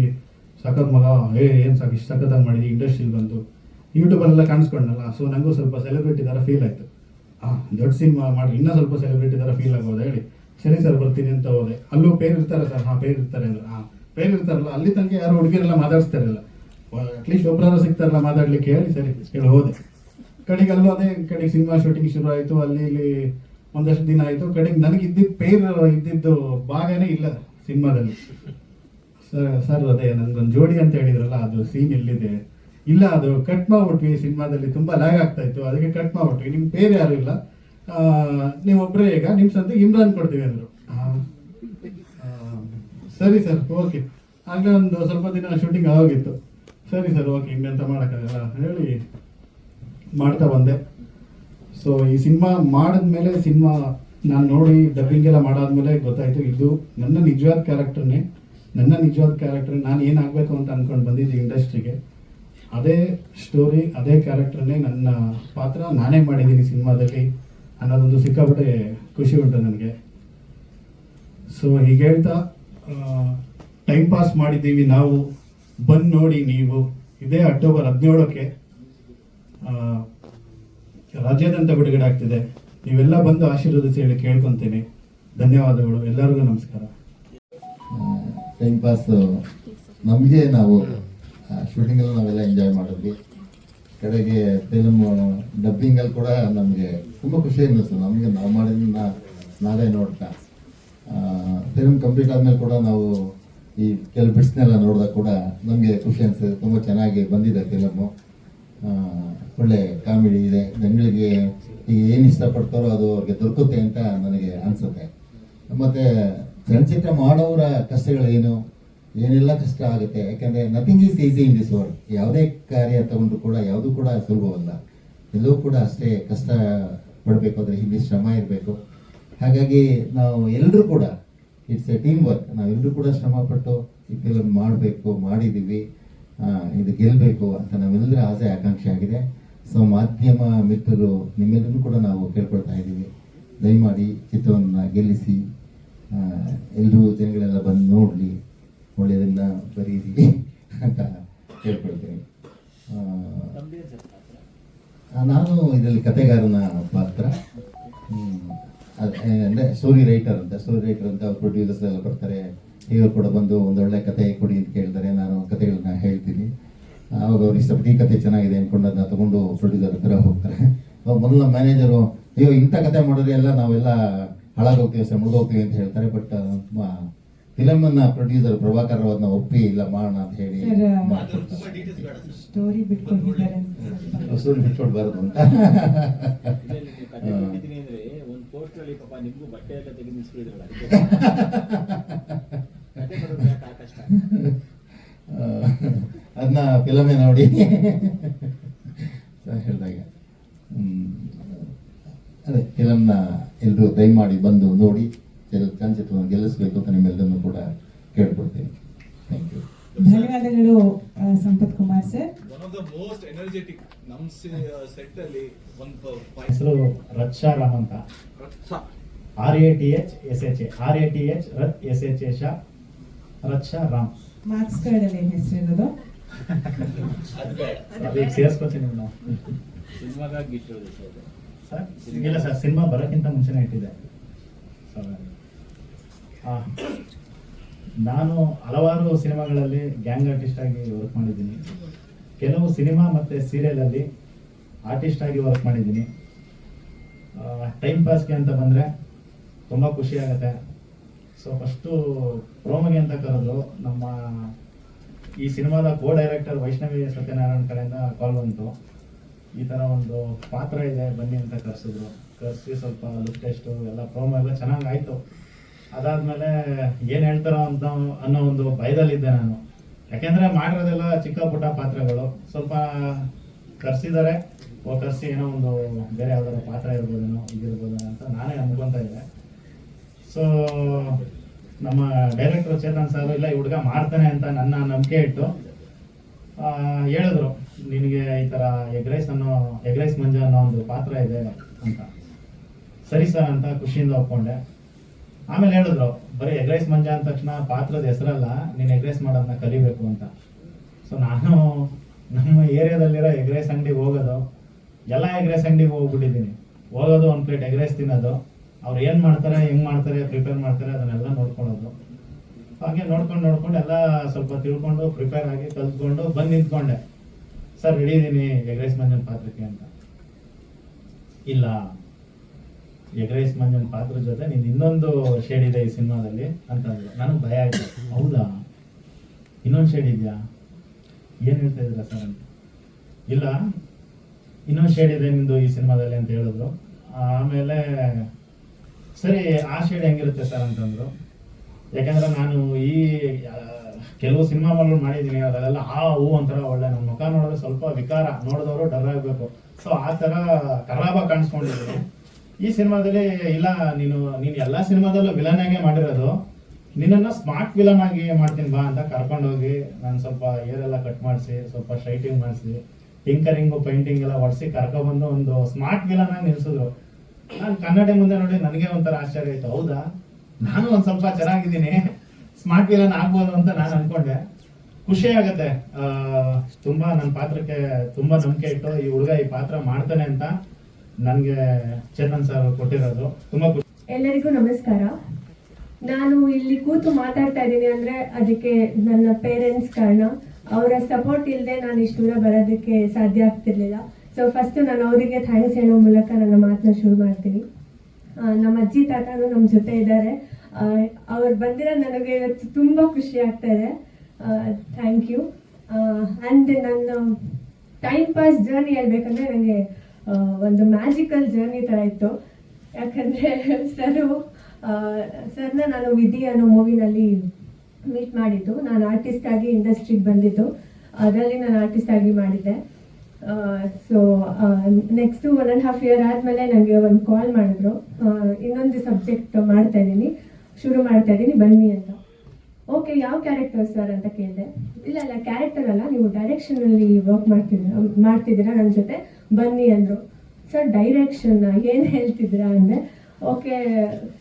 ಸಖತ್ ಮಗ, ಏ, ಏನು ಸಾಕು, ಇಷ್ಟು ಸಖತ್ತಾಗಿ ಮಾಡಿದ್ವಿ ಇಂಡಸ್ಟ್ರಿಲಿ ಬಂತು ಯೂಟ್ಯೂಬಲ್ಲೆಲ್ಲ ಕಾಣಿಸ್ಕೊಂಡಲ್ಲ, ಸೊ ನನಗೂ ಸ್ವಲ್ಪ ಸೆಲೆಬ್ರಿಟಿ ಥರ ಫೀಲ್ ಆಯಿತು. ಹಾಂ ದೊಡ್ಡ ಸಿನಿಮಾ ಮಾಡಿ ಇನ್ನೂ ಸ್ವಲ್ಪ ಸೆಲೆಬ್ರಿಟಿ ಥರ ಫೀಲ್ ಆಗೋದು ಹೇಳಿ. ಸರಿ ಸರ್ ಬರ್ತೀನಿ ಅಂತ ಹೋದೆ. ಅಲ್ಲೂ ಪೇರ್ ಇರ್ತಾರೆ ಸರ್, ಹಾಂ ಪೇರ್ ಇರ್ತಾರೆ ಅಂದ್ರೆ. ಹಾಂ ಪೇರ್ ಇರ್ತಾರಲ್ಲ ಅಲ್ಲಿ ತನಕ ಯಾರು ಹುಡುಗಿರೆಲ್ಲ ಮಾತಾಡಿಸ್ತಾರಲ್ಲ. ಅಟ್ಲೀಸ್ಟ್ ಒಬ್ಬರಾದ್ರೂ ಸಿಗ್ತಾರಲ್ಲ ಮಾತಾಡ್ಲಿಕ್ಕೆ ಹೇಳಿ, ಸರಿ ಹೇಳಿ ಹೋದೆ. ಕಡೆಗೆ ಅಲ್ಲೂ ಅದೇ ಕಡೆಗೆ ಸಿನಿಮಾ ಶೂಟಿಂಗ್ ಶುರು ಆಯಿತು, ಅಲ್ಲಿ ಇಲ್ಲಿ ಒಂದಷ್ಟು ದಿನ ಆಯಿತು. ಕಡೆಗೆ ನನಗೆ ಇದ್ದಿದ್ದು ಪೇರ್, ಇದ್ದಿದ್ದು ಭಾಗನೇ ಇಲ್ಲ ಸಿನಿಮಾದಲ್ಲಿ. ಸರ್ ಅದೇ ನನ್ಗೊಂದು ಜೋಡಿ ಅಂತ ಹೇಳಿದ್ರಲ್ಲ ಅದು ಸೀನ್ ಎಲ್ಲಿದೆ? ಇಲ್ಲ ಅದು ಕಟ್ ಮಾಡ್ಬಿಟ್ವಿ ಸಿನಿಮಾದಲ್ಲಿ ತುಂಬಾ ಲ್ಯಾಗ್ ಆಗ್ತಾ ಇತ್ತು ಅದಕ್ಕೆ ಕಟ್ ಮಾಡ್ಬಿಟ್ವಿ. ನಿಮ್ಮ ಬೇರೆ ಯಾರು ಇಲ್ಲ? ಆ, ನೀವೊಬ್ರೇ ಈಗ ನಿಮ್ಮ ಸಂತೆ ಇಮ್ರಾನ್ ಕೊಡ್ತೀವಿ ಅಂದ್ರು. ಸರಿ ಸರ್ ಓಕೆ ಆಗಲೇ ಒಂದು ಸ್ವಲ್ಪ ದಿನ ಶೂಟಿಂಗ್ ಆಗೋಗಿತ್ತು. ಸರಿ ಸರ್ ಓಕೆ ಇನ್ನೆಂತ ಮಾಡೋಕ್ಕಾಗಲ್ಲ ಹೇಳಿ ಮಾಡ್ತಾ ಬಂದೆ. ಸೊ ಈ ಸಿನಿಮಾ ಮಾಡಿದ್ಮೇಲೆ ಸಿನಿಮಾ ನಾನು ನೋಡಿ ಡಬ್ಬಿಂಗ್ ಎಲ್ಲ ಮಾಡಾದ್ಮೇಲೆ ಗೊತ್ತಾಯ್ತು ಇದು ನನ್ನ ನಿಜವಾದ ಕ್ಯಾರೆಕ್ಟರ್ನೇ ನನ್ನ ನಿಜವಾದ ಕ್ಯಾರೆಕ್ಟರ್ ನಾನು ಏನಾಗಬೇಕು ಅಂತ ಅಂದ್ಕೊಂಡು ಬಂದಿದ್ದೆ ಇಂಡಸ್ಟ್ರಿಗೆ ಅದೇ ಸ್ಟೋರಿ ಅದೇ ಕ್ಯಾರೆಕ್ಟರ್ನೇ ನನ್ನ ಪಾತ್ರ ನಾನೇ ಮಾಡಿದ್ದೀನಿ ಸಿನಿಮಾದಲ್ಲಿ ಅನ್ನೋದೊಂದು ಸಿಕ್ಕಾಪಟ್ಟೆ ಖುಷಿ ಉಂಟು ನನಗೆ. ಸೊ ಹೀಗೆ ಹೇಳ್ತಾ ಟೈಮ್ ಪಾಸ್ ಮಾಡಿದ್ದೀವಿ ನಾವು, ಬಂದು ನೋಡಿ ನೀವು. ಇದೇ ಅಕ್ಟೋಬರ್ ಹದಿನೇಳಕ್ಕೆ ರಾಜ್ಯಾದ್ಯಂತ ಬಿಡುಗಡೆ ಆಗ್ತಿದೆ. ನೀವೆಲ್ಲ ಬಂದು ಆಶೀರ್ವದಿಸಿ ಹೇಳಿ ಕೇಳ್ಕೊತೀನಿ. ಧನ್ಯವಾದಗಳು, ಎಲ್ಲರಿಗೂ ನಮಸ್ಕಾರ.
ಟೈಮ್ ಪಾಸ್ ನಮಗೆ ನಾವು ಶೂಟಿಂಗಲ್ಲಿ ನಾವೆಲ್ಲ ಎಂಜಾಯ್ ಮಾಡಿದ್ವಿ. ಕಡೆಗೆ ಫಿಲ್ಮ್ ಡಬ್ಬಿಂಗಲ್ಲಿ ಕೂಡ ನಮಗೆ ತುಂಬ ಖುಷಿ ಅನ್ನಿಸ್ತು. ನಮಗೆ ನಾವು ಮಾಡಿದ ನಾವೇ ನೋಡ್ತಾ. ಫಿಲ್ಮ್ ಕಂಪ್ಲೀಟ್ ಆದ್ಮೇಲೆ ಕೂಡ ನಾವು ಈ ಕೆಲವು ಬಿಟ್ಸ್ನೆಲ್ಲ ನೋಡಿದಾಗ ಕೂಡ ನಮಗೆ ಖುಷಿ ಅನಿಸ್ತದೆ ತುಂಬ ಚೆನ್ನಾಗಿ ಬಂದಿದೆ ಫಿಲಮು ಒಳ್ಳೆ ಕಾಮಿಡಿ ಇದೆ. ಜನಗಳಿಗೆ ಈಗ ಏನು ಇಷ್ಟಪಡ್ತಾರೋ ಅದು ಅವ್ರಿಗೆ ದೊರಕುತ್ತೆ ಅಂತ ನನಗೆ ಅನಿಸುತ್ತೆ. ಮತ್ತೆ ಚಲನಚಿತ್ರ ಮಾಡೋರ ಕಷ್ಟಗಳೇನು? ಏನೆಲ್ಲ ಕಷ್ಟ ಆಗುತ್ತೆ? ಯಾಕಂದ್ರೆ nothing is easy in this world ಯಾವುದೇ ಕಾರ್ಯ ತಗೊಂಡ್ರು ಕೂಡ ಯಾವುದೂ ಕೂಡ ಸುಲಭವಲ್ಲ. ಎಲ್ಲವೂ ಕೂಡ ಅಷ್ಟೇ ಕಷ್ಟ ಪಡಬೇಕು, ಅಂದ್ರೆ ಹಿಂದೆ ಶ್ರಮ ಇರಬೇಕು. ಹಾಗಾಗಿ ನಾವು ಎಲ್ಲರೂ ಕೂಡ ಇಟ್ಸ್ ಎ ಟೀಮ್ ವರ್ಕ್ ನಾವೆಲ್ಲರೂ ಕೂಡ ಶ್ರಮ ಪಟ್ಟು ಈ ಫಿಲಮ್ ಮಾಡಬೇಕು, ಮಾಡಿದ್ದೀವಿ ಇದು ಗೆಲ್ಲಬೇಕು ಅಂತ ನಾವೆಲ್ಲರ ಆಸೆ, ಆಕಾಂಕ್ಷೆ ಆಗಿದೆ. ಸೊ ಮಾಧ್ಯಮ ಮಿತ್ರರು ನಿಮ್ಮೆಲ್ಲರೂ ಕೂಡ ನಾವು ಕೇಳ್ಕೊಳ್ತಾ ಇದ್ದೀವಿ. ದಯಮಾಡಿ ಚಿತ್ರವನ್ನು ಗೆಲ್ಲಿಸಿ. ಎಲ್ಲರೂ ಜನಗಳೆಲ್ಲ ಬಂದು ನೋಡಲಿ ಒಳ್ಳೆಯದನ್ನ ಬರೀರಿ ಅಂತ ಕೇಳ್ಕೊಳ್ತೇನೆ ನಾನು ಇದರಲ್ಲಿ ಕತೆಗಾರನ ಪಾತ್ರ. ಅಂದರೆ ಅದ್- ಅಂದ್ರೆ ಸ್ಟೋರಿ ರೈಟರ್ ಅಂತ ಸ್ಟೋರಿ ರೈಟರ್ ಅಂತ ಪ್ರೊಡ್ಯೂಸರ್ಸ್ ಎಲ್ಲ ಬರ್ತಾರೆ, ಹೀರೋ ಕೂಡ ಬಂದು ಒಂದೊಳ್ಳೆ ಕತೆ ಕೊಡಿ ಅಂತ ಕೇಳ್ತಾರೆ, ನಾನು ಕತೆಗಳನ್ನ ಹೇಳ್ತೀನಿ. ಆವಾಗ ಅವ್ರು ಇಷ್ಟಪಟ್ಟು ಈ ಕತೆ ಚೆನ್ನಾಗಿದೆ ಅಂದ್ಕೊಂಡು ಅದನ್ನ ತಗೊಂಡು ಪ್ರೊಡ್ಯೂಸರ್ ಹತ್ರ ಹೋಗ್ತಾರೆ. ಮೊದಲ ಮ್ಯಾನೇಜರು ಅಯ್ಯೋ, ಇಂಥ ಕತೆ ಮಾಡಿದ್ರೆ ಎಲ್ಲ ನಾವೆಲ್ಲ ಹಾಳಾಗೋಗ್ತೀವಿ ಅಷ್ಟೇ ಮುಳುಗೋಗ್ತೀವಿ ಅಂತ ಹೇಳ್ತಾರೆ ಬಟ್ ಫಿಲಮ್ ಅನ್ನ ಪ್ರೊಡ್ಯೂಸರ್ ಪ್ರಭಾಕರ್ ಅವ್ರನ್ನ ಒಪ್ಪಿ ಇಲ್ಲ ಮಾಡೋಣ ಅಂತ ಹೇಳಿ.
ಸ್ಟೋರಿ ಬಿಟ್ಕೊಂಡಿದ್ದಾರೆ ಅಂತ
ಅದನ್ನ ಫಿಲಮೇ ನೋಡಿ. ಹೇಳಿದಾಗೆ. ಅದೇ ಫಿಲಮ್ನ ಎಲ್ಲರೂ ದಯಮಾಡಿ ಬಂದು ನೋಡಿ ಎಲ್ಲ ಚಲನಚಿತ್ರವನ್ನು ಗೆಲ್ಲಿಸಬೇಕು ಅಂತ ನಿಮ್ಮೆಲ್ಲರನ್ನು ಕೂಡ ಕೇಳ್ಕೊಡ್ತೀನಿ. ಥ್ಯಾಂಕ್ ಯು
ಧನ್ಯವಾದಗಳು Sampath Kumar sir.
One of the most energetic ನಮ್ಮ ಸೆಟ್ ಅಲ್ಲಿ ಒಂದು
ರಕ್ಷಾ ರಾಮ್ ಅಂತ R A T H S H A R A T H Rath S H A Sha Raksha Ram.
Marks ಕಾರ್ಡಲ್ಲಿ ಏನು ಹೆಸರಿರೋದು
ಅದಕ್ಕೆ ಸೇರಿಸ್ಕೊತೀನಿ ನಾವು
ಸಿನಿಮಾಗಾಗಿ ಇಟ್ಟಿರೋದು ಸರ್
ಸರ್ ಸರ್ ಸಿನಿಮಾ ಬರೋಕ್ಕಿಂತ ಮುಂಚೆನೇ ಇಟ್ಟಿದೆ ಆ, ನಾನು ಹಲವಾರು ಸಿನಿಮಾಗಳಲ್ಲಿ ಗ್ಯಾಂಗ್ ಆರ್ಟಿಸ್ಟ್ ಆಗಿ ವರ್ಕ್ ಮಾಡಿದ್ದೀನಿ. ಕೆಲವು ಸಿನಿಮಾ ಮತ್ತು ಸೀರಿಯಲಲ್ಲಿ ಆರ್ಟಿಸ್ಟ್ ಆಗಿ ವರ್ಕ್ ಮಾಡಿದ್ದೀನಿ. ಟೈಮ್ ಪಾಸ್ಗೆ ಅಂತ ಬಂದರೆ ತುಂಬ ಖುಷಿ ಆಗುತ್ತೆ. ಸೊ ಫಸ್ಟು ಪ್ರೋಮಗೆ ಅಂತ ಕರೆದ್ರು ನಮ್ಮ ಈ ಸಿನಿಮಾದ ಕೋ ಡೈರೆಕ್ಟರ್ ವೈಷ್ಣವಿ ಸತ್ಯನಾರಾಯಣ್ ಕಡೆಯಿಂದ ಕಾಲ್ ಬಂತು. ಈ ಥರ ಒಂದು ಪಾತ್ರ ಇದೆ, ಬನ್ನಿ ಅಂತ ಕರೆಸಿದ್ರು. ಕರೆಸಿ ಸ್ವಲ್ಪ ಲುಕ್ ಟೆಸ್ಟು ಎಲ್ಲ ಪ್ರೋಮೋ ಎಲ್ಲ ಚೆನ್ನಾಗಿ ಆಯಿತು ಅದಾದಮೇಲೆ ಏನು ಹೇಳ್ತಾರೋ ಅಂತ ಅನ್ನೋ ಒಂದು ಭಯದಲ್ಲಿದ್ದೆ ನಾನು. ಯಾಕೆಂದರೆ ಮಾಡಿರೋದೆಲ್ಲ ಚಿಕ್ಕ ಪುಟ್ಟ ಪಾತ್ರಗಳು. ಸ್ವಲ್ಪ ಕರೆಸಿದ್ದಾರೆ ಓ, ಕರೆಸಿ ಏನೋ ಒಂದು ಬೇರೆ ಯಾವ್ದಾದ್ರು ಪಾತ್ರ ಇರ್ಬೋದೇನೋ ಇದಿರ್ಬೋದು ಅಂತ ನಾನೇ ಅನ್ಕೊಂತ ಇದ್ದೆ. ಸೊ ನಮ್ಮ ಡೈರೆಕ್ಟರ್ ಚೇತನ್ ಸರ್ ಇಲ್ಲ, ಈ ಹುಡುಗ ಮಾಡ್ತಾನೆ ಅಂತ ನನ್ನ ನಂಬಿಕೆ ಇಟ್ಟು ಹೇಳಿದ್ರು. ನಿನಗೆ ಈ ಥರ ಎಗ್ರೈಸ್ ಅನ್ನೋ ಎಗ್ ರೈಸ್ ಮಂಜ ಅನ್ನೋ ಒಂದು ಪಾತ್ರ ಇದೆ ಅಂತ. ಸರಿ ಸರ್ ಅಂತ ಖುಷಿಯಿಂದ ಒಪ್ಕೊಂಡೆ. ಆಮೇಲೆ ಹೇಳಿದ್ರು, ಬರೀ ಎಗ್ ರೈಸ್ ಮಂಜ ಅಂದ ತಕ್ಷಣ ಪಾತ್ರದ ಹೆಸರಲ್ಲ, ನೀನು ಎಗ್ರೈಸ್ ಮಾಡೋದನ್ನ ಕಲಿಬೇಕು ಅಂತ. ಸೊ ನಾನು ನಮ್ಮ ಏರಿಯಾದಲ್ಲಿರೋ ಎಗ್ ರೈಸ್ ಅಂಗಡಿಗೆ ಹೋಗೋದು, ಎಲ್ಲ ಎಗ್ರೈಸ್ ಅಂಗಡಿಗೆ ಹೋಗ್ಬಿಟ್ಟಿದ್ದೀನಿ. ಹೋಗೋದು ಒಂದು ಪ್ಲೇಟ್ ಎಗ್ ರೈಸ್ ತಿನ್ನೋದು, ಅವ್ರು ಏನು ಮಾಡ್ತಾರೆ, ಹೆಂಗೆ ಮಾಡ್ತಾರೆ, ಪ್ರಿಪೇರ್ ಮಾಡ್ತಾರೆ, ಅದನ್ನೆಲ್ಲ ನೋಡ್ಕೊಳ್ಳೋದು. ಹಾಗೆ ನೋಡ್ಕೊಂಡು ನೋಡ್ಕೊಂಡು ಎಲ್ಲ ಸ್ವಲ್ಪ ತಿಳ್ಕೊಂಡು, ಪ್ರಿಪೇರ್ ಆಗಿ ಕಲ್ತ್ಕೊಂಡು ಬಂದು ನಿಂತ್ಕೊಂಡೆ. ಸರ್ ರೆಡಿ ಇದ್ದೀನಿ ಎಗ್ರೈಸ್ ಮಂಜನ್ ಪಾತ್ರಕ್ಕೆ ಅಂತ. ಇಲ್ಲ. ಎಗ್ರೈಸ್ ಮಂಜನ್ ಪಾತ್ರ ಜೊತೆ ನೀನು ಇನ್ನೊಂದು ಶೇಡ್ ಇದೆ ಈ ಸಿನಿಮಾದಲ್ಲಿ ಅಂತಂದ್ರು ನನಗೆ ಭಯ ಆಯ್ತು. ಹೌದಾ? ಇನ್ನೊಂದು ಶೇಡ್ ಇದೆಯಾ? ಏನು ಹೇಳ್ತಾ ಇದ್ದೀರಾ ಸರ್ ಅಂತ. ಇಲ್ಲ. ಇನ್ನೊಂದು ಶೇಡ್ ಇದೆ ನಿಂದು ಈ ಸಿನಿಮಾದಲ್ಲಿ ಅಂತ ಹೇಳಿದ್ರು. ಆಮೇಲೆ, ಸರಿ, ಆ ಶೇಡ್ ಹೆಂಗಿರುತ್ತೆ ಸರ್ ಅಂತಂದ್ರು. ಯಾಕಂದ್ರೆ ನಾನು ಈ ಕೆಲವು ಸಿನಿಮಾಗಳು ಮಾಡಿದ್ದೀನಿ, ಅದೆಲ್ಲ ಆ ಹೂ ಒಂಥರ ಒಳ್ಳೆ. ನಮ್ಮ ಮುಖ ನೋಡಿದ್ರೆ ಸ್ವಲ್ಪ ವಿಕಾರ, ನೋಡಿದವರು ಡರ್ ಆಗಬೇಕು. ಸೊ ಆ ಥರ ಖರಾಬ ಕಾಣಿಸ್ಕೊಂಡಿದ್ದೀನಿ. ಈ ಸಿನಿಮಾದಲ್ಲಿ ಇಲ್ಲ, ನೀನು ನೀನು ಎಲ್ಲ ಸಿನಿಮಾದಲ್ಲೂ ವಿಲನ್ ಆಗೇ ಮಾಡಿರೋದು. ನಿನ್ನನ್ನು ಸ್ಮಾರ್ಟ್ ವಿಲನ್ ಆಗಿ ಮಾಡ್ತೀನಿ ಬಾ ಅಂತ ಕರ್ಕೊಂಡೋಗಿ ನಾನು ಸ್ವಲ್ಪ ಏರ್ ಎಲ್ಲ ಕಟ್ ಮಾಡಿಸಿ, ಸ್ವಲ್ಪ ಶೈಟಿಂಗ್ ಮಾಡಿಸಿ ಟಿಂಕರಿಂಗು ಪೇಂಟಿಂಗ್ ಎಲ್ಲ ಹೊಡ್ಸಿ ಕರ್ಕೊಬಂದು ಒಂದು ಸ್ಮಾರ್ಟ್ ವಿಲನ್ ಆಗಿ ನಿಲ್ಸಿದ್ರು. ನಾನು ಕನ್ನಡ ಮುಂದೆ ನೋಡಿ ನನಗೆ ಒಂಥರ ಆಶ್ಚರ್ಯ ಆಯ್ತು. ಹೌದಾ? ನಾನು ಒಂದು ಸ್ವಲ್ಪ ಚೆನ್ನಾಗಿದ್ದೀನಿ. ಸ್ಮಾರ್ಟ್ ವಿಲನ್ ಆಗ್ಬೋದು ಅಂತ ನಾನು ಅನ್ಕೊಂಡೆ. ಖುಷಿ ಆಗುತ್ತೆ. ತುಂಬಾ ನನ್ನ ಪಾತ್ರಕ್ಕೆ ತುಂಬಾ ನಂಬಿಕೆ ಇಟ್ಟು ಈ ಹುಡುಗ ಈ ಪಾತ್ರ ಮಾಡ್ತಾನೆ ಅಂತ ನನ್ಗೆ ಚಂದನ್ ಸರ್ ಕೊಟ್ಟಿರೋದು. ತುಂಬಾ ಖುಷಿ.
ಎಲ್ಲರಿಗೂ ನಮಸ್ಕಾರ. ನಾನು ಇಲ್ಲಿ ಕೂತು ಮಾತಾಡ್ತಾ ಇದ್ದೀನಿ ಅಂದ್ರೆ ಅದಕ್ಕೆ ನನ್ನ ಪೇರೆಂಟ್ಸ್ ಕಾರಣ. ಅವರ ಸಪೋರ್ಟ್ ಇಲ್ಲದೆ ನಾನು ಇಷ್ಟು ದೂರ ಬರೋದಕ್ಕೆ ಸಾಧ್ಯ ಆಗ್ತಿರ್ಲಿಲ್ಲ. ಸೊ ಫಸ್ಟ್ ನಾನು ಅವರಿಗೆ ಥ್ಯಾಂಕ್ಸ್ ಹೇಳೋ ಮೂಲಕ ನನ್ನ ಮಾತನ್ನ ಶುರು ಮಾಡ್ತೀನಿ. ನಮ್ಮ ಅಜ್ಜಿ ತಾತನು ನಮ್ಮ ಜೊತೆ ಇದ್ದಾರೆ. ಅವ್ರು ಬಂದಿರೋ ನನಗೆ ಇವತ್ತು ತುಂಬ ಖುಷಿ ಆಗ್ತಾ ಥ್ಯಾಂಕ್ ಯು ಆ್ಯಂಡ್ ನನ್ನ ಟೈಮ್ ಪಾಸ್ ಜರ್ನಿ ಹೇಳ್ಬೇಕಂದ್ರೆ ನನಗೆ ಒಂದು ಮ್ಯಾಜಿಕಲ್ ಜರ್ನಿ ಥರ ಇತ್ತು. ಯಾಕಂದರೆ ಸರು ಸರ್ನ ನಾನು ವಿಧಿ ಅನ್ನೋ ಮೂವಿನಲ್ಲಿ ಮೀಟ್ ಮಾಡಿದ್ದು. ನಾನು ಆರ್ಟಿಸ್ಟ್ ಆಗಿ ಇಂಡಸ್ಟ್ರಿಗೆ ಬಂದಿದ್ದು. ಅದರಲ್ಲಿ ನಾನು ಆರ್ಟಿಸ್ಟ್ ಆಗಿ ಮಾಡಿದ್ದೆ. So next one and half year ಆದಮೇಲೆ ನನಗೆ ಒಂದು ಕಾಲ್ ಮಾಡಿದ್ರು. ಇನ್ನೊಂದು ಸಬ್ಜೆಕ್ಟ್ ಮಾಡ್ತಾ ಇದ್ದೀನಿ. ಶುರು ಮಾಡ್ತಾ ಇದ್ದೀನಿ, ಬನ್ನಿ ಅಂತ. ಓಕೆ ಯಾವ ಕ್ಯಾರೆಕ್ಟರ್ ಸರ್ ಅಂತ ಕೇಳಿದೆ. ಇಲ್ಲ ಇಲ್ಲ ಕ್ಯಾರೆಕ್ಟರ್ ಅಲ್ಲ, ನೀವು ಡೈರೆಕ್ಷನಲ್ಲಿ ವರ್ಕ್ ಮಾಡ್ತಿದ್ದೀರಾ ಮಾಡ್ತಿದ್ದೀರಾ ನನ್ನ ಜೊತೆ? ಬನ್ನಿ ಅಂದರು. ಸರ್ ಡೈರೆಕ್ಷನ್ ಏನು ಹೇಳ್ತಿದ್ದೀರಾ ಅಂದರೆ ಓಕೆ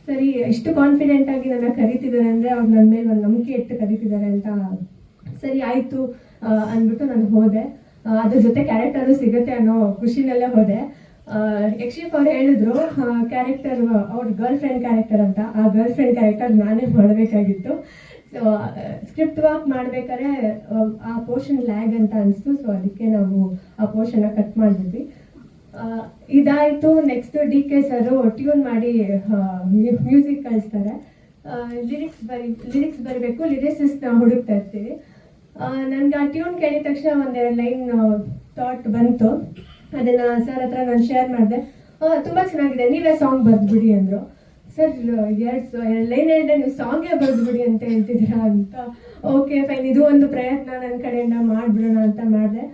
ಸರಿ, ಇಷ್ಟು ಕಾನ್ಫಿಡೆಂಟ್ ಆಗಿ ನನ್ನ ಕರಿತಿದ್ದಾರೆ ಅಂದರೆ ಅವ್ರು ನನ್ನ ಮೇಲೆ ಒಂದು ನಂಬಿಕೆ ಇಟ್ಟು ಕರಿತಿದ್ದಾರೆ ಅಂತ ಸರಿ ಆಯಿತು ಅಂದ್ಬಿಟ್ಟು ನಾನು ಹೋದೆ. ಅದ್ರ ಜೊತೆ ಕ್ಯಾರೆಕ್ಟರು ಸಿಗುತ್ತೆ ಅನ್ನೋ ಖುಷಿನಲ್ಲೇ ಹೋದೆ. ಯಕ್ಷಿಪ್ ಅವ್ರು ಹೇಳಿದ್ರು ಕ್ಯಾರೆಕ್ಟರ್ ಅವ್ರ ಗರ್ಲ್ ಫ್ರೆಂಡ್ ಕ್ಯಾರೆಕ್ಟರ್ ಅಂತ. ಆ ಗರ್ಲ್ ಫ್ರೆಂಡ್ ಕ್ಯಾರೆಕ್ಟರ್ ನಾನೇ ಮಾಡಬೇಕಾಗಿತ್ತು. ಸೊ ಸ್ಕ್ರಿಪ್ಟ್ ವರ್ಕ್ ಮಾಡ್ಬೇಕಾದ್ರೆ ಆ, ಪೋರ್ಷನ್ ಲ್ಯಾಗ್ ಅಂತ ಅನಿಸ್ತು. ಸೊ ಅದಕ್ಕೆ ನಾವು ಆ ಪೋರ್ಷನ್ ಕಟ್ ಮಾಡಿದ್ವಿ. ಇದಾಯಿತು. Next D K sir tune ಮಾಡಿ ಮ್ಯೂಸಿಕ್ ಕಳಿಸ್ತಾರೆ. ಲಿರಿಕ್ಸ್ ಬರಿ ಲಿರಿಕ್ಸ್ ಬರಬೇಕು. ಲಿರಿಕ್ಸಿಸ್ನ ಹುಡುಕ್ತಾ ಇರ್ತೀವಿ. ನನ್ಗೆ ಆ ಟ್ಯೂನ್ ಕೇಳಿದ ತಕ್ಷಣ ಒಂದೆರಡು ಲೈನ್ ಥಾಟ್ ಬಂತು. ಅದನ್ನ ಸರ್ ಹತ್ರ ನಾನು ಶೇರ್ ಮಾಡಿದೆ. ತುಂಬ ಚೆನ್ನಾಗಿದೆ. ನೀವೇ ಸಾಂಗ್ ಬರ್ದ್ಬಿಡಿ ಅಂದರು. ಸರ್ ಎರಡು ಎರಡು ಲೈನ್ ಹೇಳಿದೆ, ನೀವು ಸಾಂಗೇ ಬರೆದ್ಬಿಡಿ ಅಂತ ಹೇಳ್ತಿದ್ದೀರಾ ಅಂತ. ಓಕೆ ಫೈನ್ ಇದು ಒಂದು ಪ್ರಯತ್ನ ನನ್ನ ಕಡೆಯಿಂದ ಮಾಡಿಬಿಡೋಣ ಅಂತ ಮಾಡಿದೆ.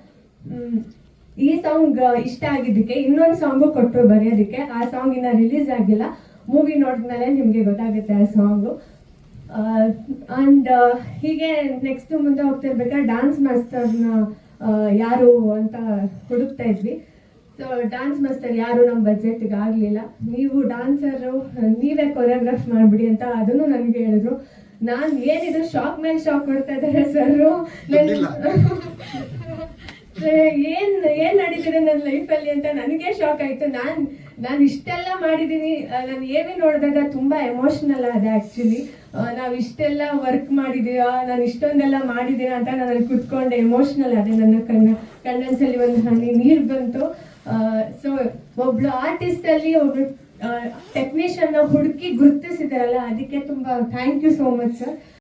ಈ ಸಾಂಗ್ ಇಷ್ಟ ಆಗಿದ್ದಕ್ಕೆ ಇನ್ನೊಂದು ಸಾಂಗು ಕೊಟ್ಟರು ಬರೆಯೋದಕ್ಕೆ. ಆ ಸಾಂಗ್ ಇನ್ನ ರಿಲೀಸ್ ಆಗಿಲ್ಲ. ಮೂವಿ ನೋಡಿದ್ಮೇಲೆ ನಿಮಗೆ ಗೊತ್ತಾಗುತ್ತೆ ಆ ಸಾಂಗು ಅಂಡ್ ಹೀಗೆ ನೆಕ್ಸ್ಟ್ ಮುಂದೆ ಹೋಗ್ತಿರ್ಬೇಕಾದ್ರೆ ಡ್ಯಾನ್ಸ್ ಮಾಸ್ಟರ್ನ ಯಾರು ಅಂತ ಹುಡುಕ್ತಾ ಇದ್ವಿ. ಸೊ ಡಾನ್ಸ್ ಮಾಸ್ಟರ್ ಯಾರು ನಮ್ಮ ಬಜೆಟ್ಗೆ ಆಗಲಿಲ್ಲ. ನೀವು ಡಾನ್ಸರು ನೀವೇ ಕೊರಿಯೋಗ್ರಾಫ್ ಮಾಡಿಬಿಡಿ ಅಂತ ಅದನ್ನು ನನಗೆ ಹೇಳಿದ್ರು. ನಾನು ಏನಿದು ಶಾಕ್ ಮೇಲೆ ಶಾಕ್ ಕೊಡ್ತಾ ಇದ್ದಾರೆ ಸರ್ ಏನ್ ಏನ್ ನಡೀತಿದೆ ನನ್ನ ಲೈಫಲ್ಲಿ ಅಂತ ನನಗೆ ಶಾಕ್ ಆಯ್ತು. ನಾನ್ ನಾನು ಇಷ್ಟೆಲ್ಲ ಮಾಡಿದ್ದೀನಿ ನಾನು ಏವಿ ನೋಡಿದಾಗ ತುಂಬಾ ಎಮೋಷನಲ್ ಆದ ಆಕ್ಚುಲಿ ನಾವು ಇಷ್ಟೆಲ್ಲ ವರ್ಕ್ ಮಾಡಿದೀವ ನಾನು ಇಷ್ಟೊಂದೆಲ್ಲ ಮಾಡಿದ್ದೀನ ಅಂತ ನಾನು ಅಲ್ಲಿ ಕುತ್ಕೊಂಡೆ ಎಮೋಷನಲ್ ಆದೆ ನನ್ನ ಕಣ್ಣ ಕಣ್ಣಲ್ಲಿ ಒಂದು ಹನಿ ನೀರು ಬಂತು. ಸೊ ಒಬ್ಳು ಆರ್ಟಿಸ್ಟ್ ಅಲ್ಲಿ ಒಬ್ಳು ಟೆಕ್ನಿಷಿಯನ್ ಹುಡುಕಿ ಗುರುತಿಸಿದಾರಲ್ಲ ಅದಕ್ಕೆ ತುಂಬಾ thank you so much sir